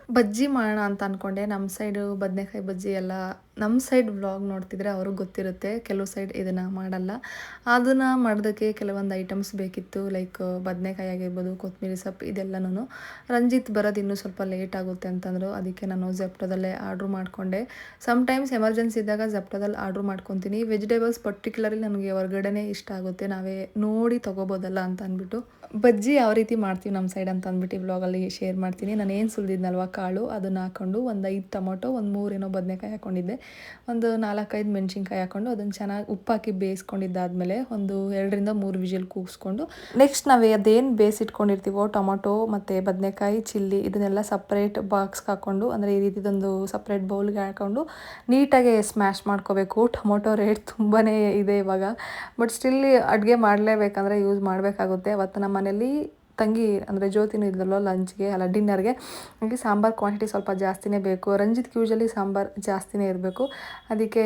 ಬಜ್ಜಿ ಮಾಡೋಣ ಅಂತ ಅಂದ್ಕೊಂಡೆ ನಮ್ಮ ಸೈಡು ಬದನೆಕಾಯಿ ಬಜ್ಜಿ ಎಲ್ಲ ನಮ್ಮ ಸೈಡ್ ವ್ಲಾಗ್ ನೋಡ್ತಿದ್ರೆ ಅವ್ರಿಗೆ ಗೊತ್ತಿರುತ್ತೆ, ಕೆಲವು ಸೈಡ್ ಇದನ್ನು ಮಾಡಲ್ಲ. ಅದನ್ನು ಮಾಡೋದಕ್ಕೆ ಕೆಲವೊಂದು ಐಟಮ್ಸ್ ಬೇಕಿತ್ತು ಲೈಕ್ ಬದನೆಕಾಯಿ ಆಗಿರ್ಬೋದು ಕೊತ್ತಂಬರಿ ಸೊಪ್ಪು ಇದೆಲ್ಲನೂ ರಂಜಿತ್ ಬರೋದು ಇನ್ನೂ ಸ್ವಲ್ಪ ಲೇಟ್ ಆಗುತ್ತೆ ಅಂತಂದರು, ಅದಕ್ಕೆ ನಾನು ಜಪ್ಟೋದಲ್ಲೇ ಆರ್ಡ್ರ್ ಮಾಡಿಕೊಂಡೆ. ಸಮ್ಟೈಮ್ಸ್ ಎಮರ್ಜೆನ್ಸಿ ಇದ್ದಾಗ ಜಪ್ಟೋದಲ್ಲಿ ಆರ್ಡ್ರ್ ಮಾಡ್ಕೊತೀನಿ. ವೆಜಿಟೇಬಲ್ಸ್ ಪರ್ಟಿಕ್ಯುಲರ್ಲಿ ನನಗೆ ಹೊರಗಡೆನೇ ಇಷ್ಟ ಆಗುತ್ತೆ, ನಾವೇ ನೋಡಿ ತೊಗೋಬೋದಲ್ಲ ಅಂತ ಅಂದ್ಬಿಟ್ಟು. ಬಜ್ಜಿ ಯಾವ ರೀತಿ ಮಾಡ್ತೀವಿ ನಮ್ಮ ಸೈಡ್ ಅಂತ ಅಂದ್ಬಿಟ್ಟು ವ್ಲಾಗಲ್ಲಿ ಶೇರ್ ಮಾಡ್ತೀನಿ. ನಾನು ಏನು ಸುಲಿದಿದ್ನಲ್ವ ಕಾಳು, ಅದನ್ನು ಹಾಕ್ಕೊಂಡು ಒಂದು ಐದು ಟೊಮೊಟೊ, ಒಂದು ಮೂರೇನೋ ಬದನೆಕಾಯಿ ಹಾಕ್ಕೊಂಡಿದ್ದೆ ಒಂದು ನಾಲ್ಕೈದು ಮೆಣಸಿನ್ಕಾಯಿ ಹಾಕ್ಕೊಂಡು ಅದನ್ನು ಚೆನ್ನಾಗಿ ಉಪ್ಪಾಕಿ ಬೇಯಿಸ್ಕೊಂಡಿದ್ದಾದ್ಮೇಲೆ ಒಂದು ಎರಡರಿಂದ ಮೂರು ವಿಜಿಲ್ ಕೂಗಿಸ್ಕೊಂಡು ನೆಕ್ಸ್ಟ್ ನಾವು ಅದೇನು ಬೇಯಿಸಿಟ್ಕೊಂಡಿರ್ತೀವೋ ಟೊಮೊಟೊ ಮತ್ತು ಬದನೆಕಾಯಿ, ಚಿಲ್ಲಿ ಇದನ್ನೆಲ್ಲ ಸಪ್ರೇಟ್ ಬಾಕ್ಸ್ಗೆ ಹಾಕ್ಕೊಂಡು ಅಂದರೆ ಈ ರೀತಿದೊಂದು ಸಪ್ರೇಟ್ ಬೌಲ್ಗೆ ಹಾಕ್ಕೊಂಡು ನೀಟಾಗಿ ಸ್ಮ್ಯಾಶ್ ಮಾಡ್ಕೋಬೇಕು. ಟೊಮೊಟೊ ರೇಟ್ ತುಂಬಾ ಇದೆ ಇವಾಗ. ಬಟ್ ಸ್ಟಿಲ್ ಅಡುಗೆ ಮಾಡಲೇಬೇಕಂದ್ರೆ ಯೂಸ್ ಮಾಡಬೇಕಾಗುತ್ತೆ. ಅವತ್ತು ನಮ್ಮ ಮನೇಲಿ ತಂಗಿ ಅಂದರೆ ಜ್ಯೋತಿನೂ ಇದ್ದಲ್ಲೋ ಲಂಚ್ಗೆ, ಅಲ್ಲ ಡಿನ್ನರ್ಗೆ ನನಗೆ ಸಾಂಬಾರು ಕ್ವಾಂಟಿಟಿ ಸ್ವಲ್ಪ ಜಾಸ್ತಿನೇ ಬೇಕು. ರಂಜಿತ್ ಯೂಶಲಿ ಸಾಂಬಾರು ಜಾಸ್ತಿನೇ ಇರಬೇಕು. ಅದಕ್ಕೆ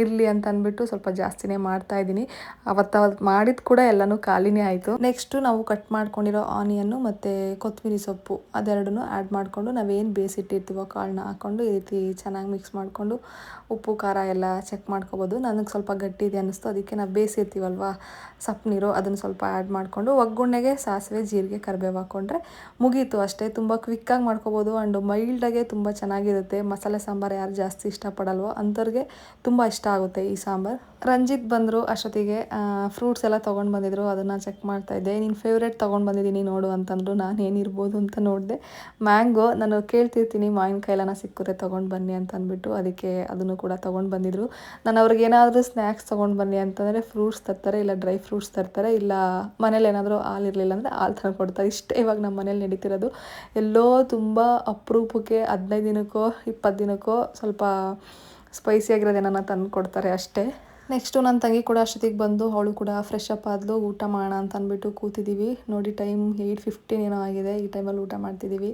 ಇರಲಿ ಅಂತ ಅಂದ್ಬಿಟ್ಟು ಸ್ವಲ್ಪ ಜಾಸ್ತಿನೇ ಮಾಡ್ತಾ ಇದ್ದೀನಿ. ಅವತ್ತು ಅವತ್ತು ಮಾಡಿದ ಕೂಡ ಎಲ್ಲನೂ ಖಾಲಿನೇ ಆಯಿತು. ನೆಕ್ಸ್ಟು ನಾವು ಕಟ್ ಮಾಡ್ಕೊಂಡಿರೋ ಆನಿಯನ್ನು ಮತ್ತು ಕೊತ್ತಂಬರಿ ಸೊಪ್ಪು ಅದೆರಡನ್ನೂ ಆ್ಯಡ್ ಮಾಡಿಕೊಂಡು ನಾವೇನು ಬೇಯಿಸಿಟ್ಟಿರ್ತೀವೋ ಕಾಳನ್ನ ಹಾಕ್ಕೊಂಡು ಈ ರೀತಿ ಚೆನ್ನಾಗಿ ಮಿಕ್ಸ್ ಮಾಡಿಕೊಂಡು ಉಪ್ಪು, ಖಾರ ಎಲ್ಲ ಚೆಕ್ ಮಾಡ್ಕೊಬೋದು. ನನಗೆ ಸ್ವಲ್ಪ ಗಟ್ಟಿ ಇದೆ ಅನ್ನಿಸ್ತು. ಅದಕ್ಕೆ ನಾವು ಬೇಯಿಸಿರ್ತೀವಲ್ವ ಸಪ್ಪು ನೀರು ಅದನ್ನು ಸ್ವಲ್ಪ ಆ್ಯಡ್ ಮಾಡಿಕೊಂಡು ಒಗ್ಗರಣೆಗೆ ಸಾಸಿವೆ, ಜೀರಿಗೆ, ಕರಿಬೇವು ಹಾಕ್ಕೊಂಡ್ರೆ ಮುಗೀತು ಅಷ್ಟೇ. ತುಂಬ ಕ್ವಿಕ್ಕಾಗಿ ಮಾಡ್ಕೋಬೋದು. ಆ್ಯಂಡ್ ಮೈಲ್ಡಾಗೆ ತುಂಬ ಚೆನ್ನಾಗಿರುತ್ತೆ. ಮಸಾಲೆ ಸಾಂಬಾರು ಯಾರು ಜಾಸ್ತಿ ಇಷ್ಟಪಡಲ್ವೋ ಅಂಥವ್ರಿಗೆ ತುಂಬ ಇಷ್ಟ ಆಗುತ್ತೆ ಈ ಸಾಂಬಾರು. ರಂಜಿತ್ ಬಂದರು ಅಷ್ಟೊತ್ತಿಗೆ ಫ್ರೂಟ್ಸ್ ಎಲ್ಲ ತೊಗೊಂಡು ಬಂದಿದ್ರು, ಅದನ್ನು ಚೆಕ್ ಮಾಡ್ತಾ ಇದ್ದೆ. ನಿನ್ನ ಫೇವ್ರೇಟ್ ತೊಗೊಂಡು ಬಂದಿದ್ದೀನಿ ನೋಡು ಅಂತಂದರು. ನಾನು ಏನಿರ್ಬೋದು ಅಂತ ನೋಡಿದೆ. ಮ್ಯಾಂಗೋ ನಾನು ಕೇಳ್ತಿರ್ತೀನಿ ಎಲ್ಲ ಸಿಕ್ಕುತ್ತೆ ತೊಗೊಂಡು ಬನ್ನಿ ಅಂತ ಅಂದ್ಬಿಟ್ಟು ಅದಕ್ಕೆ ಅದನ್ನು ಕೂಡ ತೊಗೊಂಡು ಬಂದಿದ್ರು. ನಾನು ಅವ್ರಿಗೆ ಏನಾದರೂ ಸ್ನ್ಯಾಕ್ಸ್ ತೊಗೊಂಡು ಬನ್ನಿ ಅಂತಂದರೆ ಫ್ರೂಟ್ಸ್ ತರ್ತಾರೆ, ಇಲ್ಲ ಡ್ರೈ ಫ್ರೂಟ್ಸ್ ತರ್ತಾರೆ, ಇಲ್ಲ ಮನೇಲಿ ಏನಾದರೂ ಹಾಲು ಇರಲಿಲ್ಲ ಅಂದರೆ ಹಾಲು ತಂದು ಕೊಡ್ತಾರೆ. ಇಷ್ಟೇ ಇವಾಗ ನಮ್ಮ ಮನೇಲಿ ನಡೀತಿರೋದು. ಎಲ್ಲೋ ತುಂಬ ಅಪರೂಪಕ್ಕೆ ಹದಿನೈದು ದಿನಕ್ಕೋ ಇಪ್ಪತ್ತು ದಿನಕ್ಕೋ ಸ್ವಲ್ಪ ಸ್ಪೈಸಿ ಏನಾನ ತಂದು ಕೊಡ್ತಾರೆ ಅಷ್ಟೇ. ನೆಕ್ಸ್ಟು ನನ್ನ ತಂಗಿ ಕೂಡ ಅಷ್ಟೊತ್ತಿಗೆ ಬಂದು ಅವಳು ಕೂಡ ಫ್ರೆಶ್ ಅಪ್ ಆದಲು, ಊಟ ಮಾಡೋಣ ಅಂತ ಅಂದ್ಬಿಟ್ಟು ಕೂತಿದ್ದೀವಿ ನೋಡಿ ಟೈಮ್ ಏಯ್ಟ್ ಫಿಫ್ಟೀನ್ ಏನೋ ಆಗಿದೆ, ಈ ಟೈಮಲ್ಲಿ ಊಟ ಮಾಡ್ತಿದ್ದೀವಿ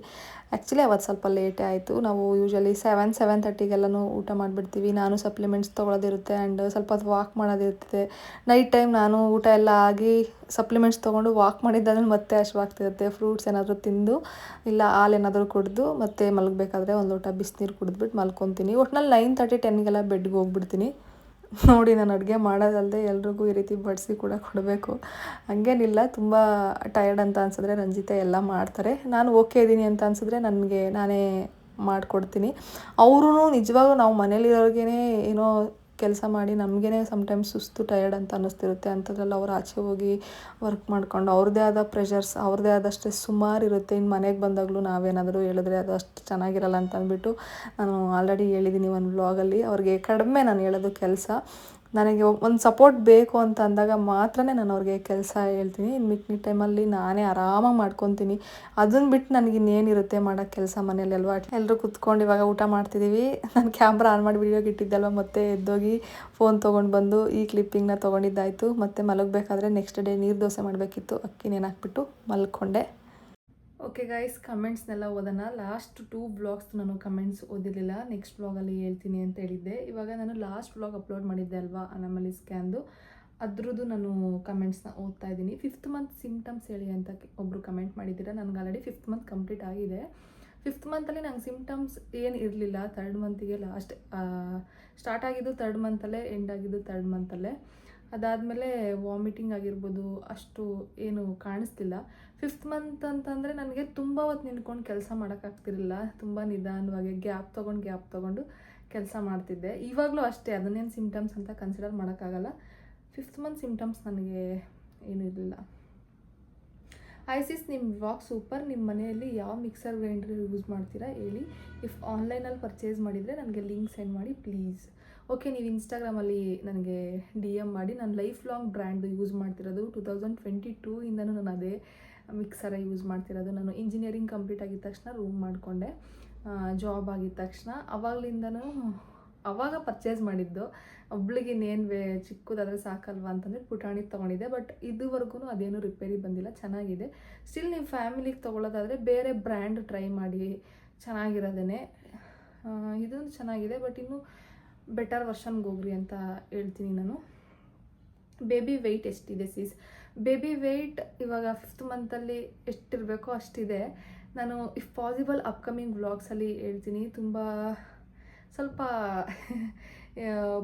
ಆ್ಯಕ್ಚುಲಿ ಅವತ್ತು ಸ್ವಲ್ಪ ಲೇಟೇ ಆಯಿತು. ನಾವು ಯೂಶಲಿ ಸೆವೆನ್ ಸೆವೆನ್ ತರ್ಟಿಗೆಲ್ಲನೂ ಊಟ ಮಾಡಿಬಿಡ್ತೀವಿ. ನಾನು ಸಪ್ಲಿಮೆಂಟ್ಸ್ ತೊಗೊಳೋದಿರುತ್ತೆ ಆ್ಯಂಡ್ ಸ್ವಲ್ಪ ಹೊತ್ತು ವಾಕ್ ಮಾಡೋದಿರ್ತದೆ ನೈಟ್ ಟೈಮ್ ನಾನು ಊಟ ಎಲ್ಲ ಆಗಿ ಸಪ್ಲಿಮೆಂಟ್ಸ್ ತೊಗೊಂಡು ವಾಕ್ ಮಾಡಿದ್ದಾದ್ಮೇಲೆ ಮತ್ತೆ ಹಶ್ವಾಗ್ತಿರುತ್ತೆ ಫ್ರೂಟ್ಸ್ ಏನಾದರೂ ತಿಂದು, ಇಲ್ಲ ಹಾಲು ಏನಾದರೂ ಕುಡಿದು, ಮತ್ತೆ ಮಲಗಬೇಕಾದ್ರೆ ಒಂದು ಲೋಟ ಬಿಸಿನೀರು ಕುಡಿದ್ಬಿಟ್ಟು ಮಲ್ಕೊತೀನಿ. ಒಟ್ನಲ್ಲಿ ನೈನ್ ತರ್ಟಿ ಟೆನ್ಗೆಲ್ಲ ಬೆಡ್ಗೆ ಹೋಗ್ಬಿಡ್ತೀನಿ. ನೋಡಿ ನಾನು ಅಡುಗೆ ಮಾಡೋದಲ್ಲದೆ ಎಲ್ರಿಗೂ ಈ ರೀತಿ ಬಡಿಸಿ ಕೂಡ ಕೊಡಬೇಕು. ಹಂಗೇನಿಲ್ಲ, ತುಂಬ ಟಯರ್ಡ್ ಅಂತ ಅನ್ಸಿದ್ರೆ ರಂಜಿತ ಎಲ್ಲ ಮಾಡ್ತಾರೆ. ನಾನು ಓಕೆ ಇದ್ದೀನಿ ಅಂತ ಅನ್ಸಿದ್ರೆ ನನಗೆ ನಾನೇ ಮಾಡಿಕೊಡ್ತೀನಿ. ಅವರು ನಿಜವಾಗೂ ನಾವು ಮನೇಲಿರೋರ್ಗೇ ಏನೋ ಕೆಲಸ ಮಾಡಿ ನಮಗೇ ಸಮ್ಟೈಮ್ಸ್ ಸುಸ್ತು ಟಯರ್ಡ್ ಅಂತ ಅನ್ನಿಸ್ತಿರುತ್ತೆ. ಅಂಥದ್ರಲ್ಲಿ ಅವ್ರು ಆಚೆ ಹೋಗಿ ವರ್ಕ್ ಮಾಡ್ಕೊಂಡು ಅವ್ರದ್ದೇ ಆದ ಪ್ರೆಷರ್ಸ್ ಅವ್ರದ್ದೇ ಆದಷ್ಟೇ ಸುಮಾರು ಇರುತ್ತೆ. ಇನ್ನು ಮನೆಗೆ ಬಂದಾಗಲೂ ನಾವೇನಾದರೂ ಹೇಳಿದ್ರೆ ಅದು ಅಷ್ಟು ಚೆನ್ನಾಗಿರಲ್ಲ ಅಂತ ಅಂದ್ಬಿಟ್ಟು ನಾನು ಆಲ್ರೆಡಿ ಹೇಳಿದ್ದೀನಿ ಒಂದು ವ್ಲಾಗಲ್ಲಿ ಅವ್ರಿಗೆ ಕಡಿಮೆ ನಾನು ಹೇಳೋದು ಕೆಲಸ. ನನಗೆ ಒಂದು ಸಪೋರ್ಟ್ ಬೇಕು ಅಂತ ಅಂದಾಗ ಮಾತ್ರನೇ ನಾನು ಅವ್ರಿಗೆ ಕೆಲಸ ಹೇಳ್ತೀನಿ. ಇನ್ನು ಮಿಕ್ಕಿದ ಟೈಮಲ್ಲಿ ನಾನೇ ಆರಾಮಾಗಿ ಮಾಡ್ಕೊತೀನಿ. ಅದನ್ನ ಬಿಟ್ಟು ನನಗೆ ಇನ್ನೇನಿರುತ್ತೆ ಮಾಡೋಕ್ಕೆ ಕೆಲಸ ಮನೇಲಿ ಅಲ್ವಾ? ಎಲ್ಲರೂ ಕುತ್ಕೊಂಡು ಇವಾಗ ಊಟ ಮಾಡ್ತಿದ್ದೀವಿ ನಾನು ಕ್ಯಾಮ್ರಾ ಆನ್ ಮಾಡಿ ವಿಡಿಯೋಗೆ ಇಟ್ಟಿದ್ದಲ್ವ ಮತ್ತೆ ಎದ್ದೋಗಿ ಫೋನ್ ತೊಗೊಂಡು ಬಂದು ಈ ಕ್ಲಿಪ್ಪಿಂಗ್ನ ತೊಗೊಂಡಿದ್ದಾಯಿತು. ಮತ್ತು ಮಲಗಬೇಕಾದ್ರೆ ನೆಕ್ಸ್ಟ್ ಡೇ ನೀರು ದೋಸೆ ಮಾಡಬೇಕಿತ್ತು. ಅಕ್ಕಿ ನೆನಾಕ್ಬಿಟ್ಟು ಮಲ್ಕೊಂಡೆ. ಓಕೆ ಗೈಸ್ ಕಮೆಂಟ್ಸ್ನೆಲ್ಲ ಓದೋಣ. ಲಾಸ್ಟ್ ಟೂ ಬ್ಲಾಗ್ಸ್ ನಾನು ಕಮೆಂಟ್ಸ್ ಓದಿರಲಿಲ್ಲ. ನೆಕ್ಸ್ಟ್ ಬ್ಲಾಗಲ್ಲಿ ಹೇಳ್ತೀನಿ ಅಂತ ಹೇಳಿದ್ದೆ. ಇವಾಗ ನಾನು ಲಾಸ್ಟ್ ಬ್ಲಾಗ್ ಅಪ್ಲೋಡ್ ಮಾಡಿದ್ದೆ ಅಲ್ವಾ ಅನಮಲಿ ಸ್ಕ್ಯಾನ್ದು ಅದ್ರದ್ದು ನಾನು ಕಮೆಂಟ್ಸ್ನ ಓದ್ತಾ ಇದ್ದೀನಿ. ಫಿಫ್ತ್ ಮಂತ್ ಸಿಮ್ಟಮ್ಸ್ ಹೇಳಿ ಅಂತ ಒಬ್ಬರು ಕಮೆಂಟ್ ಮಾಡಿದ್ದೀರಾ? ನನಗೆ ಆಲ್ರೆಡಿ ಫಿಫ್ತ್ ಮಂತ್ ಕಂಪ್ಲೀಟ್ ಆಗಿದೆ. ಫಿಫ್ತ್ ಮಂತಲ್ಲಿ ನಂಗೆ ಸಿಮ್ಟಮ್ಸ್ ಏನು ಇರಲಿಲ್ಲ. ತರ್ಡ್ ಮಂತಿಗೆ ಲಾಸ್ಟ್ ಸ್ಟಾರ್ಟ್ ಆಗಿದ್ದು ತರ್ಡ್ ಮಂತಲ್ಲೇ ಎಂಡ್ ಆಗಿದ್ದು ತರ್ಡ್ ಮಂತಲ್ಲೇ ಅದಾದಮೇಲೆ ವಾಮಿಟಿಂಗ್ ಆಗಿರ್ಬೋದು, ಅಷ್ಟು ಏನು ಕಾಣಿಸ್ತಿಲ್ಲ. ಫಿಫ್ತ್ ಮಂತ್ ಅಂತಂದರೆ ನನಗೆ ತುಂಬ ಹೊತ್ತು ನಿಂತ್ಕೊಂಡು ಕೆಲಸ ಮಾಡೋಕ್ಕಾಗ್ತಿರಲಿಲ್ಲ ತುಂಬ ನಿಧಾನವಾಗಿ ಗ್ಯಾಪ್ ತೊಗೊಂಡು ಗ್ಯಾಪ್ ತೊಗೊಂಡು ಕೆಲಸ ಮಾಡ್ತಿದ್ದೆ. ಇವಾಗಲೂ ಅಷ್ಟೇ, ಅದನ್ನೇನು ಸಿಮ್ಟಮ್ಸ್ ಅಂತ ಕನ್ಸಿಡರ್ ಮಾಡೋಕ್ಕಾಗಲ್ಲ ಫಿಫ್ತ್ ಮಂತ್ ಸಿಮ್ಟಮ್ಸ್ ನನಗೆ ಏನು ಇರಲಿಲ್ಲ. ಐಸಿಸ್ ನಿಮ್ಮ ವ್ಲಾಗ್ ಸೂಪರ್ ನಿಮ್ಮ ಮನೆಯಲ್ಲಿ ಯಾವ ಮಿಕ್ಸರ್ ಗ್ರೈಂಡರ್ ಯೂಸ್ ಮಾಡ್ತೀರಾ ಹೇಳಿ. ಇಫ್ ಆನ್ಲೈನಲ್ಲಿ ಪರ್ಚೇಸ್ ಮಾಡಿದರೆ ನನಗೆ ಲಿಂಕ್ ಸೆಂಡ್ ಮಾಡಿ ಪ್ಲೀಸ್ ಓಕೆ ನೀವು ಇನ್ಸ್ಟಾಗ್ರಾಮಲ್ಲಿ ನನಗೆ ಡಿ ಎಂ ಮಾಡಿ. ನಾನು ಲೈಫ್ ಲಾಂಗ್ ಬ್ರ್ಯಾಂಡು ಯೂಸ್ ಮಾಡ್ತಿರೋದು ಟೂ ತೌಸಂಡ್ ಟ್ವೆಂಟಿ ಟೂ ಇಂದನೂ ನಾನು ಅದೇ ಮಿಕ್ಸರ ಯೂಸ್ ಮಾಡ್ತಿರೋದು. ನಾನು ಇಂಜಿನಿಯರಿಂಗ್ ಕಂಪ್ಲೀಟ್ ಆಗಿದ ತಕ್ಷಣ ರೂಮ್ ಮಾಡಿಕೊಂಡೆ. ಜಾಬ್ ಆಗಿದ ತಕ್ಷಣ ಅವಾಗಲಿಂದನೂ ಅವಾಗ ಪರ್ಚೇಸ್ ಮಾಡಿದ್ದು. ಒಬ್ಳಿಗೆ ಇನ್ನೇನು ವೇ ಚಿಕ್ಕದಾದರೆ ಸಾಕಲ್ವಾ ಅಂತಂದರೆ ಪುಟಾಣಿ ತೊಗೊಂಡಿದ್ದೆ. ಬಟ್ ಇದುವರೆಗೂ ಅದೇನು ರಿಪೇರಿ ಬಂದಿಲ್ಲ. ಚೆನ್ನಾಗಿದೆ. ಸ್ಟಿಲ್ ನೀವು ಫ್ಯಾಮಿಲಿಗೆ ತೊಗೊಳ್ಳೋದಾದರೆ ಬೇರೆ ಬ್ರ್ಯಾಂಡ್ ಟ್ರೈ ಮಾಡಿ. ಚೆನ್ನಾಗಿರೋದೇ ಇದೊಂದು ಚೆನ್ನಾಗಿದೆ. ಬಟ್ ಇನ್ನು ಬೆಟರ್ ವರ್ಷನ್ಗೆ ಹೋಗ್ರಿ ಅಂತ ಹೇಳ್ತೀನಿ ನಾನು. ಬೇಬಿ ವೆಯ್ಟ್ ಎಷ್ಟಿದೆ ಸೀಸ್ ಬೇಬಿ ವೆಯ್ಟ್ ಇವಾಗ ಫಿಫ್ತ್ ಮಂತಲ್ಲಿ ಎಷ್ಟಿರಬೇಕೋ ಅಷ್ಟಿದೆ. ನಾನು ಇಫ್ ಪಾಸಿಬಲ್ ಅಪ್ಕಮಿಂಗ್ ವ್ಲಾಗ್ಸಲ್ಲಿ ಹೇಳ್ತೀನಿ. ತುಂಬ ಸ್ವಲ್ಪ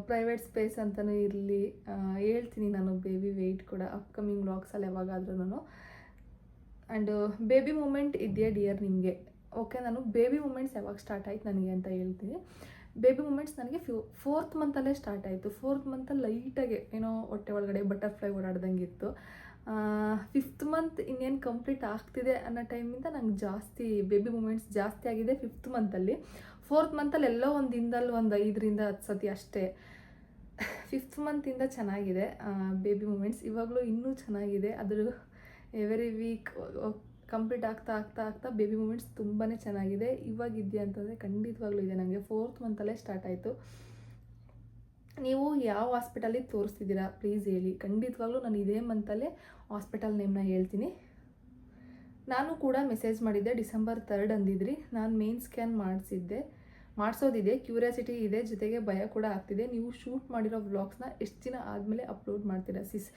ಪ್ರೈವೇಟ್ ಸ್ಪೇಸ್ ಅಂತಲೂ ಇರಲಿ. ಹೇಳ್ತೀನಿ ನಾನು ಬೇಬಿ ವೆಯ್ಟ್ ಕೂಡ ಅಪ್ಕಮಿಂಗ್ ವ್ಲಾಗ್ಸಲ್ಲಿ ಯಾವಾಗಾದರೂ ನಾನು. ಆ್ಯಂಡ್ ಬೇಬಿ ಮೂಮೆಂಟ್ ಇದೆಯಾ ಡಿಯರ್ ನಿಮಗೆ? ಓಕೆ ನಾನು ಬೇಬಿ ಮೂಮೆಂಟ್ಸ್ ಯಾವಾಗ ಸ್ಟಾರ್ಟ್ ಆಯ್ತು ನನಗೆ ಅಂತ ಹೇಳ್ತೀನಿ. ಬೇಬಿ ಮೂಮೆಂಟ್ಸ್ ನನಗೆ ಫ್ಯೂ ಫೋರ್ತ್ ಮಂತಲ್ಲೇ ಸ್ಟಾರ್ಟ್ ಆಯಿತು. ಫೋರ್ತ್ ಮಂತಲ್ಲಿ ಲೈಟಾಗಿ ಏನೋ ಹೊಟ್ಟೆ ಒಳಗಡೆ ಬಟರ್ಫ್ಲೈ ಓಡಾಡ್ದಂಗೆ ಇತ್ತು. ಫಿಫ್ತ್ ಮಂತ್ ಇನ್ನೇನು ಕಂಪ್ಲೀಟ್ ಆಗ್ತಿದೆ ಅನ್ನೋ ಟೈಮಿಂದ ನಂಗೆ ಜಾಸ್ತಿ ಬೇಬಿ ಮೂಮೆಂಟ್ಸ್ ಜಾಸ್ತಿ ಆಗಿದೆ ಫಿಫ್ತ್ ಮಂತಲ್ಲಿ ಫೋರ್ತ್ ಮಂತಲ್ಲಿ ಎಲ್ಲೋ ಒಂದು ದಿನದಲ್ಲಿ ಒಂದು ಐದರಿಂದ ಹತ್ತು ಸತಿ ಅಷ್ಟೇ. ಫಿಫ್ತ್ ಮಂತಿಂದ ಚೆನ್ನಾಗಿದೆ ಬೇಬಿ ಮೂಮೆಂಟ್ಸ್. ಇವಾಗಲೂ ಇನ್ನೂ ಚೆನ್ನಾಗಿದೆ. ಅದ್ರ ಎವ್ರಿ ವೀಕ್ ಕಂಪ್ಲೀಟ್ ಆಗ್ತಾ ಆಗ್ತಾ ಆಗ್ತಾ ಬೇಬಿ ಮೂಮೆಂಟ್ಸ್ ತುಂಬಾ ಚೆನ್ನಾಗಿದೆ. ಇವಾಗ ಇದೆಯಾ ಅಂತಂದರೆ ಖಂಡಿತವಾಗ್ಲೂ ಇದೆ. ನನಗೆ ಫೋರ್ತ್ ಮಂತಲ್ಲೇ ಸ್ಟಾರ್ಟ್ ಆಯಿತು. ನೀವು ಯಾವ ಹಾಸ್ಪಿಟಲಿಗೆ ತೋರಿಸ್ತಿದ್ದೀರಾ? ಪ್ಲೀಸ್ ಹೇಳಿ. ಖಂಡಿತವಾಗ್ಲೂ ನಾನು ಇದೇ ಮಂತಲ್ಲೇ ಹಾಸ್ಪಿಟಲ್ ನೇಮ್ನ ಹೇಳ್ತೀನಿ. ನಾನು ಕೂಡ ಮೆಸೇಜ್ ಮಾಡಿದ್ದೆ ಡಿಸೆಂಬರ್ ತರ್ಡ್ ಅಂದಿದ್ರಿ. ನಾನು ಮೇನ್ ಸ್ಕ್ಯಾನ್ ಮಾಡಿಸಿದ್ದೆ. ಮಾಡಿಸೋದಿದೆ ಕ್ಯೂರಿಯಾಸಿಟಿ ಇದೆ, ಜೊತೆಗೆ ಭಯ ಕೂಡ ಆಗ್ತಿದೆ. ನೀವು ಶೂಟ್ ಮಾಡಿರೋ ವ್ಲಾಗ್ಸ್ನ ಎಷ್ಟು ದಿನ ಆದಮೇಲೆ ಅಪ್ಲೋಡ್ ಮಾಡ್ತೀರಾ ಸಿಸ್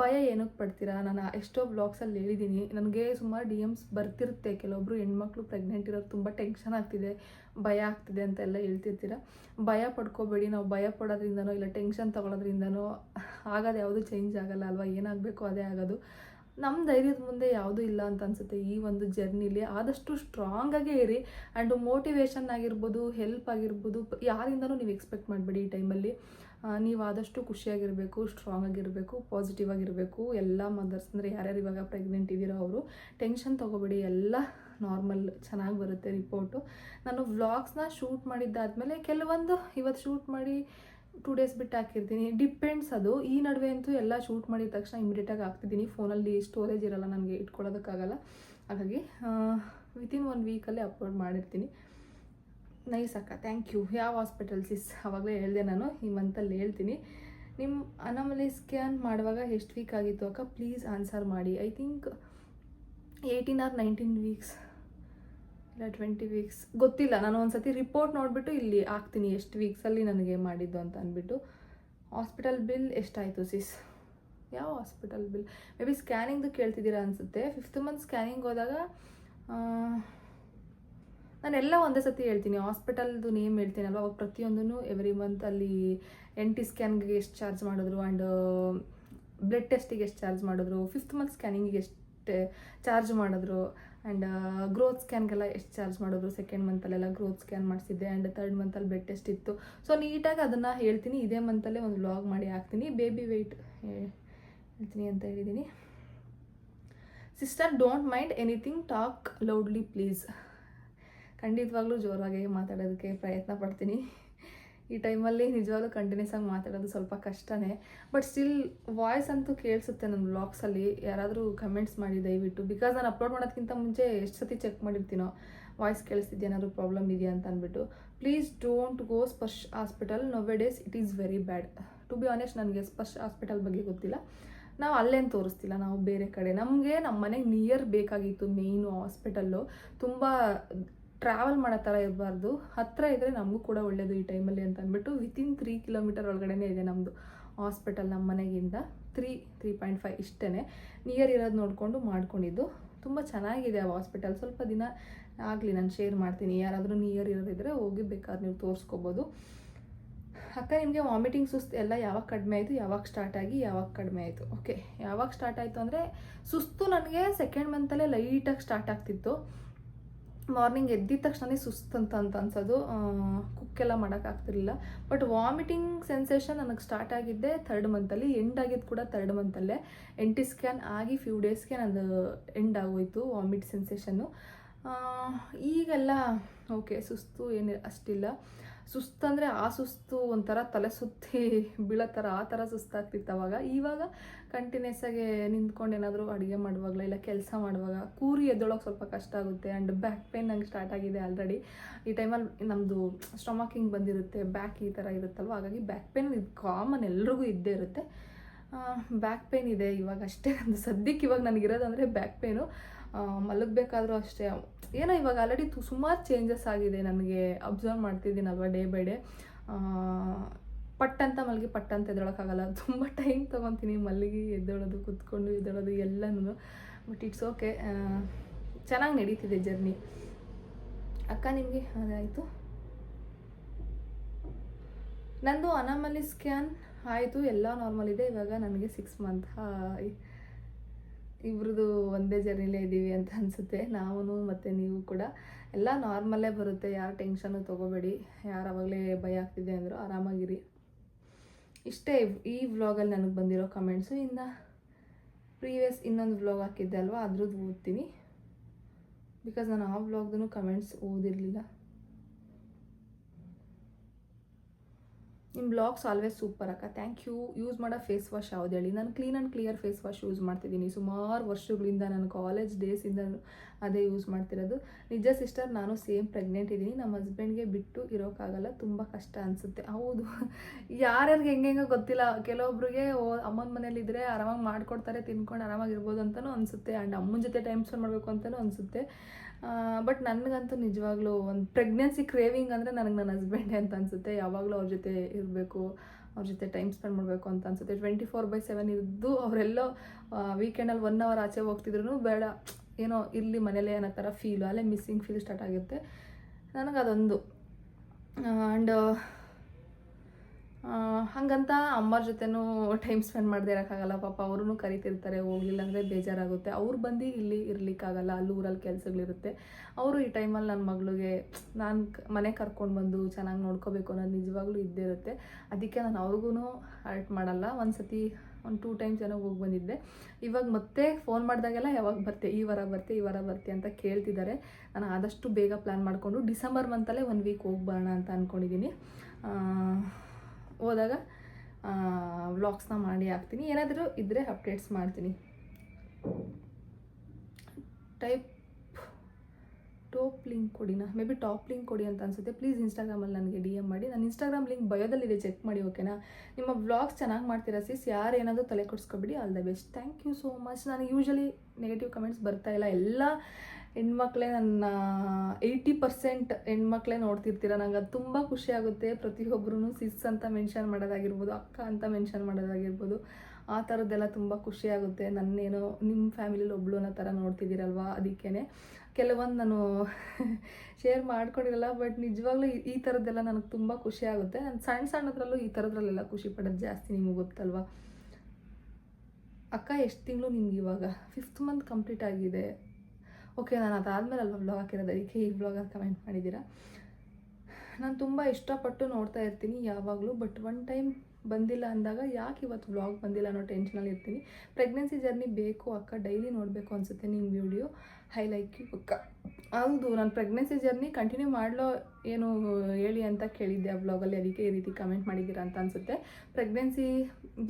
ಭಯ ಏನಕ್ಕೆ ಪಡ್ತೀರಾ? ನಾನು ಎಷ್ಟೋ ವ್ಲಾಗ್ಸಲ್ಲಿ ಹೇಳಿದ್ದೀನಿ ನನಗೆ ಸುಮಾರು ಡಿ ಎಮ್ಸ್ ಬರ್ತಿರುತ್ತೆ. ಕೆಲವೊಬ್ರು ಹೆಣ್ಮಕ್ಳು ಪ್ರೆಗ್ನೆಂಟ್ ಇರೋರು ತುಂಬ ಟೆನ್ಷನ್ ಆಗ್ತಿದೆ. ಭಯ ಆಗ್ತಿದೆ ಅಂತೆಲ್ಲ ಹೇಳ್ತಿರ್ತೀರ? ಭಯ ಪಡ್ಕೋಬೇಡಿ. ನಾವು ಭಯ ಪಡೋದ್ರಿಂದನೋ ಇಲ್ಲ ಟೆನ್ಷನ್ ತೊಗೊಳೋದ್ರಿಂದನೋ ಆಗೋದು ಯಾವುದು ಚೇಂಜ್ ಆಗಲ್ಲ ಅಲ್ವಾ? ಏನಾಗಬೇಕು ಅದೇ ಆಗೋದು. ನಮ್ಮ ಧೈರ್ಯದ ಮುಂದೆ ಯಾವುದೂ ಇಲ್ಲ ಅಂತ ಅನಿಸುತ್ತೆ. ಈ ಒಂದು ಜರ್ನಿಲಿ ಆದಷ್ಟು ಸ್ಟ್ರಾಂಗಾಗೇ ಇರಿ. ಆ್ಯಂಡ್ ಮೋಟಿವೇಶನ್ ಆಗಿರ್ಬೋದು ಹೆಲ್ಪ್ ಆಗಿರ್ಬೋದು ಯಾರಿಂದನೂ ನೀವು ಎಕ್ಸ್ಪೆಕ್ಟ್ ಮಾಡಬೇಡಿ ಈ ಟೈಮಲ್ಲಿ ನೀವು ಆದಷ್ಟು ಖುಷಿಯಾಗಿರಬೇಕು ಸ್ಟ್ರಾಂಗ್ ಆಗಿರಬೇಕು ಪಾಸಿಟಿವ್ ಆಗಿರಬೇಕು. ಎಲ್ಲ ಮದರ್ಸ್ ಅಂದರೆ ಯಾರ್ಯಾರು ಇವಾಗ ಪ್ರೆಗ್ನೆಂಟ್ ಇದ್ದೀರೋ ಅವರು ಟೆನ್ಷನ್ ತೊಗೋಬೇಡಿ. ಎಲ್ಲ ನಾರ್ಮಲ್ ಚೆನ್ನಾಗಿ ಬರುತ್ತೆ ರಿಪೋರ್ಟು ನಾನು ವ್ಲಾಗ್ಸ್ನ ಶೂಟ್ ಮಾಡಿದ್ದಾದಮೇಲೆ ಕೆಲವೊಂದು ಇವತ್ತು ಶೂಟ್ ಮಾಡಿ ಟೂ ಡೇಸ್ ಬಿಟ್ಟು ಹಾಕಿರ್ತೀನಿ. ಡಿಪೆಂಡ್ಸ್ ಅದು. ಈ ನಡುವೆ ಅಂತೂ ಎಲ್ಲ ಶೂಟ್ ಮಾಡಿದ ತಕ್ಷಣ ಇಮಿಡಿಯೇಟಾಗಿ ಹಾಕ್ತಿದ್ದೀನಿ. ಫೋನಲ್ಲಿ ಸ್ಟೋರೇಜ್ ಇರಲ್ಲ ನನಗೆ, ಇಟ್ಕೊಳ್ಳೋದಕ್ಕಾಗಲ್ಲ. ಹಾಗಾಗಿ ವಿತಿನ್ ಒನ್ ವೀಕಲ್ಲೇ ಅಪ್ಲೋಡ್ ಮಾಡಿರ್ತೀನಿ. ನೈಸ್ ಅಕ್ಕ ಥ್ಯಾಂಕ್ ಯು ಯಾವ ಹಾಸ್ಪಿಟಲ್ಸ್ ಇಸ್ ಆವಾಗಲೇ ಹೇಳಿದೆ ನಾನು, ಈ ಮಂತಲ್ಲಿ ಹೇಳ್ತೀನಿ. ನಿಮ್ಮ ಅನಾಮಲಿ ಸ್ಕ್ಯಾನ್ ಮಾಡುವಾಗ ಎಷ್ಟು ವೀಕ್ ಆಗಿತ್ತು ಅಕ್ಕ? ಪ್ಲೀಸ್ ಆನ್ಸರ್ ಮಾಡಿ. I think eighteen or nineteen weeks ಇಲ್ಲ ಟ್ವೆಂಟಿ ವೀಕ್ಸ್ ಗೊತ್ತಿಲ್ಲ. ನಾನು ಒಂದು ಸತಿ ರಿಪೋರ್ಟ್ ನೋಡಿಬಿಟ್ಟು ಇಲ್ಲಿ ಹಾಕ್ತೀನಿ, ಎಷ್ಟು ವೀಕ್ಸಲ್ಲಿ ನನಗೆ ಮಾಡಿದ್ದು ಅಂತ ಅಂದ್ಬಿಟ್ಟು. ಹಾಸ್ಪಿಟಲ್ ಬಿಲ್ ಎಷ್ಟಾಯಿತು ಸಿಸ್ ಯಾವ ಹಾಸ್ಪಿಟಲ್ ಬಿಲ್ ಮೇ ಬಿ ಸ್ಕ್ಯಾನಿಂಗ್ದು ಕೇಳ್ತಿದ್ದೀರಾ ಅನಿಸುತ್ತೆ. ಫಿಫ್ತ್ ಮಂತ್ ಸ್ಕ್ಯಾನಿಂಗ್ ಹೋದಾಗ ನಾನೆಲ್ಲ ಒಂದೇ ಸತಿ ಹೇಳ್ತೀನಿ. ಹಾಸ್ಪಿಟಲ್ದು ನೇಮ್ ಹೇಳ್ತೀನಲ್ವ? ಅವಾಗ ಪ್ರತಿಯೊಂದೂ ಎವ್ರಿ ಮಂತ್ ಅಲ್ಲಿ ಎನ್ ಟಿ ಸ್ಕ್ಯಾನ್ಗೆ ಎಷ್ಟು ಚಾರ್ಜ್ ಮಾಡಿದ್ರು ಆ್ಯಂಡ್ ಬ್ಲಡ್ ಟೆಸ್ಟಿಗೆ ಎಷ್ಟು ಚಾರ್ಜ್ ಮಾಡಿದ್ರು. ಫಿಫ್ತ್ ಮಂತ್ ಸ್ಕ್ಯಾನಿಂಗಿಗೆ ಎಷ್ಟು ಚಾರ್ಜ್ ಮಾಡಿದ್ರು. ಆ್ಯಂಡ್ ಗ್ರೋತ್ ಸ್ಕ್ಯಾನ್ಗೆಲ್ಲ ಎಷ್ಟು ಚಾರ್ಜ್ ಮಾಡಿದ್ರು? ಸೆಕೆಂಡ್ ಮಂತಲ್ಲೆಲ್ಲ ಗ್ರೋತ್ ಸ್ಕ್ಯಾನ್ ಮಾಡಿಸಿದ್ದೆ. ಆ್ಯಂಡ್ ತರ್ಡ್ ಮಂತಲ್ಲಿ ಬೆಡ್ ಟೆಸ್ಟ್ ಇತ್ತು. ಸೊ ನೀಟಾಗಿ ಅದನ್ನು ಹೇಳ್ತೀನಿ. ಇದೇ ಮಂತಲ್ಲೇ ಒಂದು ವ್ಲಾಗ್ ಮಾಡಿ ಹಾಕ್ತೀನಿ. ಬೇಬಿ ವೆಯ್ಟ್ ಹೇಳ್ತೀನಿ ಅಂತ ಹೇಳಿದ್ದೀನಿ sister don't mind anything talk loudly please ಖಂಡಿತವಾಗ್ಲೂ ಜೋರಾಗಿ ಮಾತಾಡೋದಕ್ಕೆ ಪ್ರಯತ್ನ ಪಡ್ತೀನಿ. ಈ ಟೈಮಲ್ಲಿ ನಿಜವಾಗ್ಲೂ ಕಂಟಿನ್ಯೂಸ್ ಆಗಿ ಮಾತಾಡೋದು ಸ್ವಲ್ಪ ಕಷ್ಟನೇ. ಬಟ್ ಸ್ಟಿಲ್ ವಾಯ್ಸ್ ಅಂತೂ ಕೇಳಿಸುತ್ತೆ ನನ್ನ ಬ್ಲಾಗ್ಸಲ್ಲಿ ಯಾರಾದರೂ ಕಮೆಂಟ್ಸ್ ಮಾಡಿ ದಯವಿಟ್ಟು. ಬಿಕಾಸ್ ನಾನು ಅಪ್ಲೋಡ್ ಮಾಡೋದಕ್ಕಿಂತ ಮುಂಚೆ ಎಷ್ಟು ಸತಿ ಚೆಕ್ ಮಾಡಿರ್ತೀನೋ ವಾಯ್ಸ್ ಕೇಳಿಸ್ತಿದ್ದೆ ಏನಾದರೂ ಪ್ರಾಬ್ಲಮ್ ಇದೆಯಾ ಅಂತ ಅಂದ್ಬಿಟ್ಟು. Please don't go Sparsh hospital nowadays it is very bad to be honest ನನಗೆ ಸ್ಪರ್ಶ್ ಹಾಸ್ಪಿಟಲ್ ಬಗ್ಗೆ ಗೊತ್ತಿಲ್ಲ. ನಾವು ಅಲ್ಲೇನು ತೋರಿಸ್ತಿಲ್ಲ, ನಾವು ಬೇರೆ ಕಡೆ. ನಮಗೆ ನಮ್ಮ ಮನೆಗೆ ನಿಯರ್ ಬೇಕಾಗಿತ್ತು ಮೇಯ್ನು ಹಾಸ್ಪಿಟಲ್ಲು ತುಂಬ ಟ್ರಾವೆಲ್ ಮಾಡೋ ಥರ ಇರಬಾರ್ದು. ಹತ್ತಿರ ಇದ್ದರೆ ನಮಗೂ ಕೂಡ ಒಳ್ಳೆಯದು ಈ ಟೈಮಲ್ಲಿ ಅಂತ ಅಂದ್ಬಿಟ್ಟು ವಿತಿನ್ ತ್ರೀ ಕಿಲೋಮೀಟರ್ ಒಳಗಡೆನೇ ಇದೆ ನಮ್ಮದು ಹಾಸ್ಪಿಟಲ್ ನಮ್ಮ ಮನೆಗಿಂದ. ತ್ರೀ ತ್ರೀ ಪಾಯಿಂಟ್ ಫೈವ್ ಇಷ್ಟೇ ನಿಯರ್ ಇರೋದು ನೋಡಿಕೊಂಡು ಮಾಡ್ಕೊಂಡಿದ್ದು. ತುಂಬ ಚೆನ್ನಾಗಿದೆ ಆ ಹಾಸ್ಪಿಟಲ್ ಸ್ವಲ್ಪ ದಿನ ಆಗಲಿ, ನಾನು ಶೇರ್ ಮಾಡ್ತೀನಿ. ಯಾರಾದರೂ ನಿಯರ್ ಇರೋದಿದ್ರೆ ಹೋಗಿ ಬೇಕಾದ್ರೆ ನೀವು ತೋರಿಸ್ಕೋಬೋದು. ಅಕ್ಕ, ನಿಮಗೆ ವಾಮಿಟಿಂಗ್ ಸುಸ್ತು ಎಲ್ಲ ಯಾವಾಗ ಕಡಿಮೆ ಆಯಿತು? ಯಾವಾಗ ಸ್ಟಾರ್ಟ್ ಆಗಿ? ಯಾವಾಗ ಕಡಿಮೆ ಆಯಿತು? ಓಕೆ ಯಾವಾಗ ಸ್ಟಾರ್ಟ್ ಆಯಿತು ಅಂದರೆ ಸುಸ್ತು ನನಗೆ ಸೆಕೆಂಡ್ ಮಂತಲ್ಲೇ ಲೈಟಾಗಿ ಸ್ಟಾರ್ಟ್ ಆಗ್ತಿತ್ತು. ಮಾರ್ನಿಂಗ್ ಎದ್ದಿದ ತಕ್ಷಣ ಸುಸ್ತು ಅಂತ ಅಂತ ಅನ್ಸೋದು ಕುಕ್ಕೆಲ್ಲ ಮಾಡೋಕ್ಕಾಗ್ತಿರ್ಲಿಲ್ಲ ಬಟ್ ವಾಮಿಟಿಂಗ್ ಸೆನ್ಸೇಷನ್ ನನಗೆ ಸ್ಟಾರ್ಟ್ ಆಗಿದ್ದೆ ಥರ್ಡ್ ಮಂತಲ್ಲಿ, ಎಂಡ್ ಆಗಿದ್ದು ಕೂಡ ಥರ್ಡ್ ಮಂತಲ್ಲೇ. ಎನ್ ಟಿ ಸ್ಕ್ಯಾನ್ ಆಗಿ ಫ್ಯೂ ಡೇಸ್ಗೆ ನಂದು ಎಂಡ್ ಆಗೋಯ್ತು ವಾಮಿಟ್ ಸೆನ್ಸೇಷನ್ನು. ಈಗೆಲ್ಲ, ಓಕೆ, ಸುಸ್ತು ಏನು ಅಷ್ಟಿಲ್ಲ. ಸುಸ್ತು ಅಂದರೆ ಆ ಸುಸ್ತು ಒಂಥರ ತಲೆ ಸುತ್ತಿ ಬೀಳೋ ಥರ ಆ ಥರ ಸುಸ್ತಾಗ್ತಿತ್ತು ಅವಾಗ. ಇವಾಗ ಕಂಟಿನ್ಯೂಸ್ ಆಗಿ ನಿಂತ್ಕೊಂಡು ಏನಾದರೂ ಅಡುಗೆ ಮಾಡುವಾಗಲೇ, ಇಲ್ಲ ಕೆಲಸ ಮಾಡುವಾಗ, ಕೂರಿ ಎದ್ದೊಳಗೆ ಸ್ವಲ್ಪ ಕಷ್ಟ ಆಗುತ್ತೆ ಆ್ಯಂಡ್ ಬ್ಯಾಕ್ ಪೇನ್ ನಂಗೆ ಸ್ಟಾರ್ಟ್ ಆಗಿದೆ ಆಲ್ರೆಡಿ ಈ ಟೈಮಲ್ಲಿ ನಮ್ಮದು ಸ್ಟೊಮಕಿಂಗ್ ಬಂದಿರುತ್ತೆ ಬ್ಯಾಕ್ ಈ ಥರ ಇರುತ್ತಲ್ವ, ಹಾಗಾಗಿ ಬ್ಯಾಕ್ ಪೇನ್ ಇದು ಕಾಮನ್ ಎಲ್ರಿಗೂ ಇದ್ದೇ ಇರುತ್ತೆ. ಬ್ಯಾಕ್ ಪೇನ್ ಇದೆ ಇವಾಗ ಅಷ್ಟೇ ಒಂದು ಸದ್ಯಕ್ಕೆ ಇವಾಗ ನನಗಿರೋದಂದರೆ ಬ್ಯಾಕ್ ಪೇನು ಮಲಗಬೇಕಾದ್ರೂ ಅಷ್ಟೇ. ಏನೋ ಇವಾಗ ಆಲ್ರೆಡಿ ಸುಮಾರು ಚೇಂಜಸ್ ಆಗಿದೆ ನನಗೆ ಅಬ್ಸರ್ವ್ ಮಾಡ್ತಿದ್ದೀನಲ್ವ ಡೇ ಬೈ ಡೇ ಪಟ್ ಅಂತ ಮಲಗಿ ಪಟ್ ಅಂತ ಎದ್ದೊಳಕ್ಕಾಗಲ್ಲ. ತುಂಬ ಟೈಮ್ ತೊಗೊತೀನಿ ಮಲಗಿ, ಎದ್ದೇಳೋದು, ಕುತ್ಕೊಂಡು, ಎದ್ದೇಳೋದು ಎಲ್ಲನೂ ಬಟ್ ಇಟ್ಸ್ ಓಕೆ ಚೆನ್ನಾಗಿ ನಡೀತಿದೆ ಜರ್ನಿ ಅಕ್ಕ ನಿಮಗೆ ಅದಾಯಿತು ನಂದು ಅನಾಮಲಿ ಸ್ಕ್ಯಾನ್ ಆಯಿತು. ಎಲ್ಲ ನಾರ್ಮಲ್ ಇದೆ. ಇವಾಗ ನನಗೆ ಸಿಕ್ಸ್ ಮಂತ್ ಇಬ್ರದ್ದು ಒಂದೇ ಜರ್ನಿಲೇ ಇದ್ದೀವಿ ಅಂತ ಅನಿಸುತ್ತೆ. ನಾವು ಮತ್ತು ನೀವು ಕೂಡ. ಎಲ್ಲ ನಾರ್ಮಲ್ಲೇ ಬರುತ್ತೆ. ಯಾರು ಟೆನ್ಷನ್ನು ತೊಗೋಬೇಡಿ. ಯಾರು ಆವಾಗಲೇ ಭಯ ಆಗ್ತಿದೆ ಅಂದರು ಆರಾಮಾಗಿರಿ. ಇಷ್ಟೇ ಈ ವ್ಲಾಗಲ್ಲಿ ನನಗೆ ಬಂದಿರೋ ಕಮೆಂಟ್ಸು. ಇನ್ನು ಪ್ರೀವಿಯಸ್ ಇನ್ನೊಂದು ವ್ಲಾಗ್ ಹಾಕಿದ್ದೆ ಅಲ್ವಾ? ಅದ್ರದ್ದು ಓದ್ತೀನಿ. ಬಿಕಾಸ್ ನಾನು ಆ ವ್ಲಾಗ್ದೂ ಕಮೆಂಟ್ಸ್ ಓದಿರಲಿಲ್ಲ. ನಿಮ್ಮ ಬ್ಲಾಗ್ಸ್ ಆಲ್ವೇಸ್ ಸೂಪರ್ ಅಕ್ಕ. ಥ್ಯಾಂಕ್ ಯು ಯೂಸ್ ಮಾಡೋ ಫೇಸ್ ವಾಶ್ ಯಾವ್ದು ಹೇಳಿ. ನಾನು clean and clear face wash use ಮಾಡ್ತಿದ್ದೀನಿ. ಸುಮಾರು ವರ್ಷಗಳಿಂದ ನಾನು ಕಾಲೇಜ್ ಡೇಸಿಂದ ಅದೇ ಯೂಸ್ ಮಾಡ್ತಿರೋದು. ನಿಜ ಸಿಸ್ಟರ್ ನಾನು ಸೇಮ್ ಪ್ರೆಗ್ನೆಂಟ್ ಇದ್ದೀನಿ. ನಮ್ಮ ಹಸ್ಬೆಂಡ್ಗೆ ಬಿಟ್ಟು ಇರೋಕ್ಕಾಗಲ್ಲ ತುಂಬ ಕಷ್ಟ ಅನಿಸುತ್ತೆ. ಹೌದು. ಯಾರ್ಯಾರಿಗೆ ಹೆಂಗೆ ಗೊತ್ತಿಲ್ಲ. ಕೆಲವೊಬ್ರಿಗೆ ಓ, ಅಮ್ಮನ ಮನೇಲಿದ್ದರೆ ಆರಾಮಾಗಿ ಮಾಡಿಕೊಡ್ತಾರೆ, ತಿನ್ಕೊಂಡು ಆರಾಮಾಗಿರ್ಬೋದು ಅಂತಲೂ ಅನಿಸುತ್ತೆ. ಆ್ಯಂಡ್ ಅಮ್ಮನ ಜೊತೆ ಟೈಮ್ ಸ್ಪೆಂಡ್ ಮಾಡಬೇಕು ಅಂತಲೂ ಅನಿಸುತ್ತೆ. ಬಟ್ ನನಗಂತೂ ನಿಜವಾಗ್ಲೂ ಒಂದು ಪ್ರೆಗ್ನೆನ್ಸಿ ಕ್ರೇವಿಂಗ್ ಅಂದರೆ ನನಗೆ ನನ್ನ ಹಸ್ಬೆಂಡೇ ಅಂತ ಅನಿಸುತ್ತೆ. ಯಾವಾಗಲೂ ಅವ್ರ ಜೊತೆ ಇರಬೇಕು, ಅವ್ರ ಜೊತೆ ಟೈಮ್ ಸ್ಪೆಂಡ್ ಮಾಡಬೇಕು ಅಂತ ಅನಿಸುತ್ತೆ. ಟ್ವೆಂಟಿ ಫೋರ್ ಬೈ ಸೆವೆನ್ ಇದ್ದು ಅವರೆಲ್ಲೋ ವೀಕೆಂಡಲ್ಲಿ ಒನ್ ಅವರ್ ಆಚೆ ಹೋಗ್ತಿದ್ರು ಬೇಡ, ಏನೋ ಇಲ್ಲಿ ಮನೇಲೇ ಅನ್ನೋ ಥರ ಫೀಲು ಅಲ್ಲೇ ಮಿಸ್ಸಿಂಗ್ ಫೀಲ್ ಸ್ಟಾರ್ಟ್ ಆಗುತ್ತೆ. ನನಗೆ ಅದೊಂದು. ಆ್ಯಂಡ್ ಹಾಗಂತ ಅಮ್ಮರ ಜೊತೆನೂ ಟೈಮ್ ಸ್ಪೆಂಡ್ ಮಾಡದೇ ಇರೋಕ್ಕಾಗಲ್ಲ. ಪಾಪ ಅವ್ರೂ ಕರಿತಿರ್ತಾರೆ ಹೋಗಿಲ್ಲ ಅಂದರೆ ಬೇಜಾರಾಗುತ್ತೆ. ಅವ್ರು ಬಂದು ಇಲ್ಲಿ ಇರಲಿಕ್ಕಾಗಲ್ಲ, ಅಲ್ಲಿ ಊರಲ್ಲಿ ಕೆಲಸಗಳಿರುತ್ತೆ. ಅವರು ಈ ಟೈಮಲ್ಲಿ ನನ್ನ ಮಗಳಿಗೆ, ನಾನು ಮನೆ ಕರ್ಕೊಂಡು ಬಂದು ಚೆನ್ನಾಗಿ ನೋಡ್ಕೋಬೇಕು ಅನ್ನೋದು ನಿಜವಾಗ್ಲೂ ಇದ್ದೇ ಇರುತ್ತೆ. ಅದಕ್ಕೆ ನಾನು ಅವ್ರಿಗೂ ಹರ್ಟ್ ಮಾಡಲ್ಲ. ಒಂದು ಸತಿ ಒಂದು ಟೂ ಟೈಮ್ಸ್ ಏನೋ ಹೋಗಿ ಬಂದಿದ್ದೆ. ಇವಾಗ ಮತ್ತೆ ಫೋನ್ ಮಾಡಿದಾಗೆಲ್ಲ ಯಾವಾಗ ಬರ್ತೆ? ಈ ವಾರ ಬರ್ತೆ, ಈ ವಾರ ಬರ್ತೆ ಅಂತ ಕೇಳ್ತಿದ್ದಾರೆ ನಾನು ಆದಷ್ಟು ಬೇಗ ಪ್ಲ್ಯಾನ್ ಮಾಡಿಕೊಂಡು ಡಿಸೆಂಬರ್ ಮಂತಲ್ಲೇ ಒನ್ ವೀಕ್ ಹೋಗಿ ಬರೋಣ ಅಂತ ಅಂದ್ಕೊಂಡಿದ್ದೀನಿ ಹೋದಾಗ ವ್ಲಾಗ್ಸ್ನ ಮಾಡಿ ಹಾಕ್ತೀನಿ. ಏನಾದರೂ ಇದ್ದರೆ ಅಪ್ಡೇಟ್ಸ್ ಮಾಡ್ತೀನಿ. ಟೈಪ್ ಟಾಪ್ ಲಿಂಕ್ ಕೊಡಿನಾ ಮೇ ಬಿ ಟಾಪ್ ಲಿಂಕ್ ಕೊಡಿ ಅಂತ ಅನ್ಸುತ್ತೆ. ಪ್ಲೀಸ್ ಇನ್ಸ್ಟಾಗ್ರಾಮಲ್ಲಿ ನನಗೆ ಡಿ ಎಂ ಮಾಡಿ. ನನ್ನ ಇನ್ಸ್ಟಾಗ್ರಾಮ್ ಲಿಂಕ್ ಬಯೋದಲ್ಲಿದೆ ಚೆಕ್ ಮಾಡಿ ಓಕೆನಾ ನಿಮ್ಮ ವ್ಲಾಗ್ಸ್ ಚೆನ್ನಾಗಿ ಮಾಡ್ತೀರಾ ಸಿಸ್ ಯಾರು ಏನಾದರೂ ತಲೆ ಕೊಡಿಸ್ಕೊಬಿಡಿ. All the best thank you so much ನನಗೆ ಯೂಶ್ವಲಿ ನೆಗೆಟಿವ್ ಕಮೆಂಟ್ಸ್ ಬರ್ತಾ ಇಲ್ಲ. ಎಲ್ಲ ಹೆಣ್ಮಕ್ಳೇ ನನ್ನ ಏಯ್ಟಿ ಪರ್ಸೆಂಟ್ ಹೆಣ್ಮಕ್ಳೇ ನೋಡ್ತಿರ್ತೀರ, ನಂಗೆ ಅದು ತುಂಬ ಖುಷಿ ಆಗುತ್ತೆ. ಪ್ರತಿಯೊಬ್ಬರೂ ಸಿಸ್ ಅಂತ ಮೆನ್ಷನ್ ಮಾಡೋದಾಗಿರ್ಬೋದು, ಅಕ್ಕ ಅಂತ ಮೆನ್ಷನ್ ಮಾಡೋದಾಗಿರ್ಬೋದು, ಆ ಥರದ್ದೆಲ್ಲ ತುಂಬ ಖುಷಿ ಆಗುತ್ತೆ. ನನ್ನೇನೋ ನಿಮ್ಮ ಫ್ಯಾಮಿಲಿಲಿ ಒಬ್ಳು ಅನ್ನೋ ಥರ ನೋಡ್ತಿದ್ದೀರಲ್ವ ಅದಕ್ಕೇ ಕೆಲವೊಂದು ನಾನು ಶೇರ್ ಮಾಡ್ಕೊಂಡಿರಲ್ಲ ಬಟ್ ನಿಜವಾಗ್ಲೂ ಈ ಥರದ್ದೆಲ್ಲ ನನಗೆ ತುಂಬ ಖುಷಿ ಆಗುತ್ತೆ. ನಾನು ಸಣ್ಣ ಸಣ್ಣದ್ರಲ್ಲೂ ಈ ಥರದ್ರಲ್ಲೆಲ್ಲ ಖುಷಿ ಪಡೋದು ಜಾಸ್ತಿ ನಿಮಗೆ ಗೊತ್ತಲ್ವಾ? ಅಕ್ಕ ಎಷ್ಟು ತಿಂಗಳು ನಿಮ್ಗೆ ಇವಾಗ? ಫಿಫ್ತ್ ಮಂತ್ ಕಂಪ್ಲೀಟ್ ಆಗಿದೆ. ಓಕೆ ನಾನು ಅದಾದಮೇಲೆ ಅಲ್ವಾ ಬ್ಲಾಗ್ ಹಾಕಿರೋದು? ಅದಕ್ಕೆ ಈ ಅಂತ ಕಮೆಂಟ್ ಮಾಡಿದ್ದೀರಾ? ನಾನು ತುಂಬ ಇಷ್ಟಪಟ್ಟು ನೋಡ್ತಾ ಇರ್ತೀನಿ ಯಾವಾಗಲೂ ಬಟ್ ಒನ್ ಟೈಮ್ ಬಂದಿಲ್ಲ ಅಂದಾಗ ಯಾಕೆ ಇವತ್ತು ವ್ಲಾಗ್ ಬಂದಿಲ್ಲ ಅನ್ನೋ ಟೆನ್ಷನಲ್ಲಿ ಇರ್ತೀನಿ. ಪ್ರೆಗ್ನೆನ್ಸಿ ಜರ್ನಿ ಬೇಕು ಅಕ್ಕ ಡೈಲಿ ನೋಡಬೇಕು ಅನಿಸುತ್ತೆ ನಿಮ್ಮ ವಿಡಿಯೋ ಹೈ ಲೈಕ್ ಯು ಅಕ್ಕ ಹೌದು, ನಾನು ಪ್ರೆಗ್ನೆನ್ಸಿ ಜರ್ನಿ ಕಂಟಿನ್ಯೂ ಮಾಡಲೋ ಏನು ಹೇಳಿ ಅಂತ ಕೇಳಿದ್ದೆ ಆ ಬ್ಲಾಗಲ್ಲಿ ಅದಕ್ಕೆ ಈ ರೀತಿ ಕಮೆಂಟ್ ಮಾಡಿದ್ದೀರಾ ಅಂತ ಅನಿಸುತ್ತೆ. ಪ್ರೆಗ್ನೆನ್ಸಿ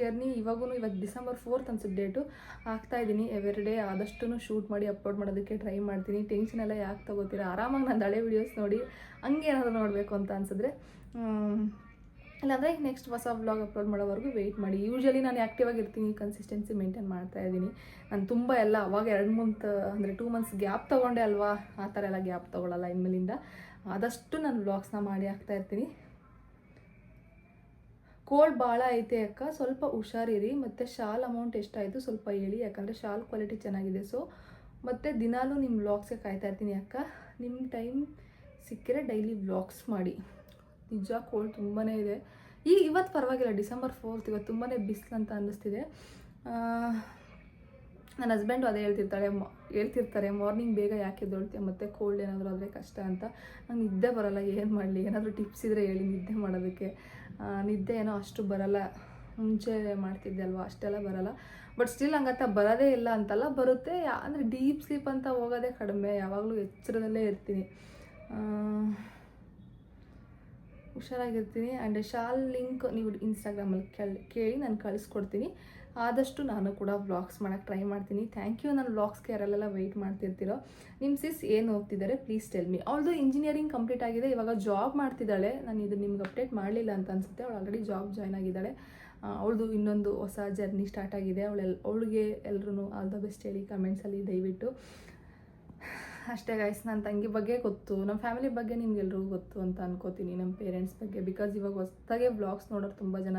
ಜರ್ನಿ ಇವಾಗೂ ಇವಾಗ ಡಿಸೆಂಬರ್ ಫೋರ್ತ್ ಅನ್ಸುತ್ತೆ ಡೇಟು ಆಗ್ತಾ ಇದ್ದೀನಿ ಎವ್ರಿ ಡೇ ಆದಷ್ಟು ಶೂಟ್ ಮಾಡಿ ಅಪ್ಲೋಡ್ ಮಾಡೋದಕ್ಕೆ ಟ್ರೈ ಮಾಡ್ತೀನಿ. ಟೆನ್ಷನ್ ಎಲ್ಲ ಯಾಕೆ ತೊಗೋತೀರಾ? ಆರಾಮಾಗಿ ನಾನು ಹಳೆ ವೀಡಿಯೋಸ್ ನೋಡಿ ಹಂಗೆ ಏನಾದರೂ ನೋಡಬೇಕು ಅಂತ ಅನ್ಸಿದ್ರೆ ಇಲ್ಲಾಂದರೆ ನೆಕ್ಸ್ಟ್ ಹೊಸ ವ್ಲಾಗ್ ಅಪ್ಲೋಡ್ ಮಾಡೋವರೆಗೂ ವೆಯ್ಟ್ ಮಾಡಿ. ಯೂಶ್ವಲಿ ನಾನು ಆ್ಯಕ್ಟಿವ್ ಆಗಿರ್ತೀನಿ ಕನ್ಸಿಸ್ಟೆನ್ಸಿ ಮೇಂಟೈನ್ ಮಾಡ್ತಾ ಇದ್ದೀನಿ. ನಾನು ತುಂಬ ಎಲ್ಲ ಅವಾಗ ಎರಡು ಮಂತ್ ಅಂದರೆ ಟೂ ಮಂತ್ಸ್ ಗ್ಯಾಪ್ ತೊಗೊಂಡೆ ಅಲ್ವಾ? ಆ ಥರ ಎಲ್ಲ ಗ್ಯಾಪ್ ತೊಗೊಳಲ್ಲ ಇನ್ಮೇಲಿಂದ. ಆದಷ್ಟು ನಾನು ವ್ಲಾಗ್ಸ್ನ ಮಾಡಿ ಹಾಕ್ತಾ ಇರ್ತೀನಿ. ಕೋಲ್ಡ್ ಭಾಳ ಐತೆ ಅಕ್ಕ. ಸ್ವಲ್ಪ ಹುಷಾರಿರಿ ಮತ್ತು ಶಾಲ್ ಅಮೌಂಟ್ ಎಷ್ಟಾಯಿತು ಸ್ವಲ್ಪ ಹೇಳಿ. ಯಾಕಂದರೆ ಶಾಲ್ ಕ್ವಾಲಿಟಿ ಚೆನ್ನಾಗಿದೆ. ಸೊ ಮತ್ತು ದಿನಾಲೂ ನಿಮ್ಮ ವ್ಲಾಗ್ಸ್ಗೆ ಕಾಯ್ತಾ ಇರ್ತೀನಿ ಅಕ್ಕ. ನಿಮ್ಮ ಟೈಮ್ ಸಿಕ್ಕರೆ ಡೈಲಿ ವ್ಲಾಗ್ಸ್ ಮಾಡಿ. ನಿಜ ಕೋಲ್ಡ್ ತುಂಬಾ ಇದೆ. ಈ ಇವತ್ತು ಪರವಾಗಿಲ್ಲ, ಡಿಸೆಂಬರ್ ಫೋರ್ತ್ ಇವತ್ತು ತುಂಬಾ ಬಿಸಿಲು ಅಂತ ಅನ್ನಿಸ್ತಿದೆ. ನನ್ನ ಹಸ್ಬೆಂಡು ಅದೇ ಹೇಳ್ತಿರ್ತಾಳೆ ಹೇಳ್ತಿರ್ತಾರೆ ಮಾರ್ನಿಂಗ್ ಬೇಗ ಯಾಕೆ ಎದ್ದೊಳ್ತೀಯ? ಮತ್ತೆ ಕೋಲ್ಡ್ ಏನಾದರೂ ಆದರೆ ಕಷ್ಟ ಅಂತ. ನಂಗೆ ನಿದ್ದೆ ಬರಲ್ಲ, ಏನು ಮಾಡಲಿ? ಏನಾದರೂ ಟಿಪ್ಸ್ ಇದ್ದರೆ ಹೇಳಿ ನಿದ್ದೆ ಮಾಡೋದಕ್ಕೆ. ನಿದ್ದೆ ಏನೋ ಅಷ್ಟು ಬರಲ್ಲ. ಮುಂಚೆ ಮಾಡ್ತಿದ್ದೆ ಅಲ್ವಾ, ಅಷ್ಟೆಲ್ಲ ಬರಲ್ಲ. ಬಟ್ ಸ್ಟಿಲ್ ಹಂಗತ್ತ ಬರೋದೇ ಇಲ್ಲ ಅಂತಲ್ಲ, ಬರುತ್ತೆ. ಅಂದರೆ ಡೀಪ್ ಸ್ಲೀಪ್ ಅಂತ ಹೋಗೋದೇ ಕಡಿಮೆ. ಯಾವಾಗಲೂ ಎಚ್ಚರದಲ್ಲೇ ಇರ್ತೀನಿ. ಹುಷಾರಾಗಿರ್ತೀನಿ ಆ್ಯಂಡ್ ಶಾಲ್ ಲಿಂಕ್ ನೀವು ಇನ್ಸ್ಟಾಗ್ರಾಮಲ್ಲಿ ಕೇಳಿ ಕೇಳಿ ನಾನು ಕಳಿಸ್ಕೊಡ್ತೀನಿ. ಆದಷ್ಟು ನಾನು ಕೂಡ ವ್ಲಾಗ್ಸ್ ಮಾಡೋಕ್ಕೆ ಟ್ರೈ ಮಾಡ್ತೀನಿ. ಥ್ಯಾಂಕ್ ಯು ನಾನು ವ್ಲಾಗ್ಸ್ಗೆ ಯಾರಲ್ಲೆಲ್ಲ ವೆಯ್ಟ್ ಮಾಡ್ತಿರ್ತೀರೋ. ನಿಮ್ಮ ಸಿಸ್ ಏನು ಹೋಗ್ತಿದ್ದಾರೆ ಪ್ಲೀಸ್ ಟೆಲ್ ಮಿ ಅವಳದು ಇಂಜಿನಿಯರಿಂಗ್ ಕಂಪ್ಲೀಟ್ ಆಗಿದೆ, ಇವಾಗ ಜಾಬ್ ಮಾಡ್ತಿದ್ದಾಳೆ. ನಾನು ಇದು ನಿಮ್ಗೆ ಅಪ್ಡೇಟ್ ಮಾಡಲಿಲ್ಲ ಅಂತ ಅನಿಸುತ್ತೆ. ಅವಳು ಆಲ್ರೆಡಿ ಜಾಬ್ ಜಾಯ್ನ್ ಆಗಿದ್ದಾಳೆ. ಅವಳದು ಇನ್ನೊಂದು ಹೊಸ ಜರ್ನಿ ಸ್ಟಾರ್ಟ್ ಆಗಿದೆ. ಅವಳೆಲ್ಲ ಅವಳಿಗೆ ಎಲ್ಲರೂ ಆಲ್ ದ ಬೆಸ್ಟ್ ಹೇಳಿ ಕಮೆಂಟ್ಸಲ್ಲಿ ದಯವಿಟ್ಟು. ಅಷ್ಟೇ ಗೈಸ್ ನನ್ನ ತಂಗಿ ಬಗ್ಗೆ ಗೊತ್ತು. ನಮ್ಮ ಫ್ಯಾಮಿಲಿ ಬಗ್ಗೆ ನಿಮ್ಗೆಲ್ರಿಗೂ ಗೊತ್ತು ಅಂತ ಅನ್ಕೋತೀನಿ ನಮ್ಮ ಪೇರೆಂಟ್ಸ್ ಬಗ್ಗೆ. ಬಿಕಾಸ್ ಇವಾಗ ಹೊಸ್ದಾಗೆ ಬ್ಲಾಗ್ಸ್ ನೋಡೋರು ತುಂಬ ಜನ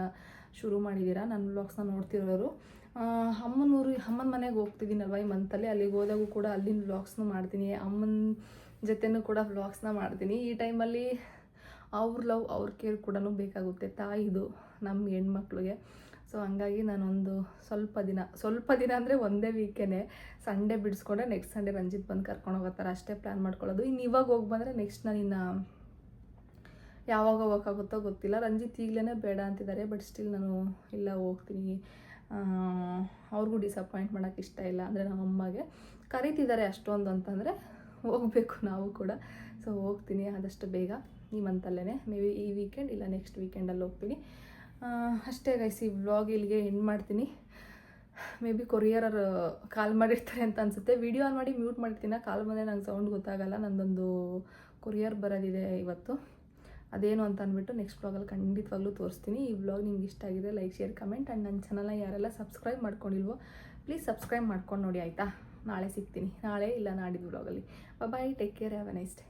ಶುರು ಮಾಡಿದ್ದೀರಾ ನನ್ನ ಬ್ಲಾಗ್ಸ್ನ ನೋಡ್ತಿರೋರು. ಅಮ್ಮನ ಅಮ್ಮನೂರು ಅಮ್ಮನ ಮನೆಗೆ ಹೋಗ್ತಿದ್ದೀನಲ್ವ ಈ ಮಂತಲ್ಲಿ ಅಲ್ಲಿಗೆ ಹೋದಾಗೂ ಕೂಡ ಅಲ್ಲಿನ ವ್ಲಾಗ್ಸ್ನೂ ಮಾಡ್ತೀನಿ. ಅಮ್ಮನ ಜೊತೆನೂ ಕೂಡ ವ್ಲಾಗ್ಸ್ನ ಮಾಡ್ತೀನಿ. ಈ ಟೈಮಲ್ಲಿ ಅವ್ರ ಲವ್ ಅವ್ರ ಕೇರ್ ಕೂಡ ಬೇಕಾಗುತ್ತೆ ತಾಯಿದು ನಮ್ಮ ಹೆಣ್ಮಕ್ಳಿಗೆ. ಸೊ ಹಂಗಾಗಿ ನಾನೊಂದು ಸ್ವಲ್ಪ ದಿನ ಸ್ವಲ್ಪ ದಿನ ಅಂದರೆ ಒಂದೇ ವೀಕೆನೆ ಸಂಡೇ ಬಿಡಿಸ್ಕೊಂಡೆ ನೆಕ್ಸ್ಟ್ ಸಂಡೇ ರಂಜಿತ್ ಬಂದು ಕರ್ಕೊಂಡು ಹೋಗೋ ಥರ ಅಷ್ಟೇ ಪ್ಲ್ಯಾನ್ ಮಾಡ್ಕೊಳ್ಳೋದು. ಇನ್ನು ಇವಾಗ ಹೋಗಿ ಬಂದರೆ ನೆಕ್ಸ್ಟ್ ನಾನು ಇನ್ನು ಯಾವಾಗ ಹೋಗೋಕ್ಕಾಗುತ್ತೋ ಗೊತ್ತಿಲ್ಲ. ರಂಜಿತ್ ಈಗಲೇ ಬೇಡ ಅಂತಿದ್ದಾರೆ ಬಟ್ ಸ್ಟಿಲ್ ನಾನು ಇಲ್ಲ ಹೋಗ್ತೀನಿ. ಅವ್ರಿಗೂ ಡಿಸಪಾಯಿಂಟ್ ಮಾಡೋಕ್ಕೆ ಇಷ್ಟ ಇಲ್ಲ ಅಂದರೆ ನಮ್ಮ ಅಮ್ಮಗೆ. ಕರೀತಿದ್ದಾರೆ ಅಷ್ಟೊಂದು ಅಂತಂದರೆ ಹೋಗಬೇಕು ನಾವು ಕೂಡ. ಸೊ ಹೋಗ್ತೀನಿ ಆದಷ್ಟು ಬೇಗ ಈ ಮಂತಲ್ಲೇ ಮೇ ಬಿ ಈ ವೀಕೆಂಡ್ ಇಲ್ಲ ನೆಕ್ಸ್ಟ್ ವೀಕೆಂಡಲ್ಲಿ ಹೋಗ್ತೀನಿ. ಅಷ್ಟೇ ಗೈಸ್ ಈ ವ್ಲಾಗ್ ಇಲ್ಲಿಗೆ ಎಂಡ್ ಮಾಡ್ತೀನಿ. ಮೇ ಬಿ ಕೊರಿಯರ್ ಕಾಲ್ ಮಾಡಿರ್ತಾರೆ ಅಂತ ಅನಿಸುತ್ತೆ. ವಿಡಿಯೋ ಆನ್ ಮಾಡಿ ಮ್ಯೂಟ್ ಮಾಡ್ತೀನಿ. ಕಾಲ್ ಬಂದರೆ ನಂಗೆ ಸೌಂಡ್ ಗೊತ್ತಾಗಲ್ಲ. ನಂದೊಂದು ಕೊರಿಯರ್ ಬರೋದಿದೆ ಇವತ್ತು. ಅದೇನು ಅಂತ ಅಂದ್ಬಿಟ್ಟು ನೆಕ್ಸ್ಟ್ ವ್ಲಾಗಲ್ಲಿ ಖಂಡಿತವಾಗ್ಲೂ ತೋರಿಸ್ತೀನಿ. ಈ ವ್ಲಾಗ್ ನಿಮ್ಗೆ ಇಷ್ಟ ಆಗಿದೆ ಲೈಕ್ ಶೇರ್ ಕಮೆಂಟ್ ಆ್ಯಂಡ್ ನನ್ನ ಚಾನಲ್ನ ಯಾರೆಲ್ಲ ಸಬ್ಸ್ಕ್ರೈಬ್ ಮಾಡ್ಕೊಂಡಿಲ್ವೋ ಪ್ಲೀಸ್ ಸಬ್ಸ್ಕ್ರೈಬ್ ಮಾಡ್ಕೊಂಡು ನೋಡಿ, ಆಯಿತಾ? ನಾಳೆ ಸಿಗ್ತೀನಿ. ನಾಳೆ ಇಲ್ಲ ನಾಡಿದ್ದು ವ್ಲಾಗಲ್ಲಿ bye take care have a nice day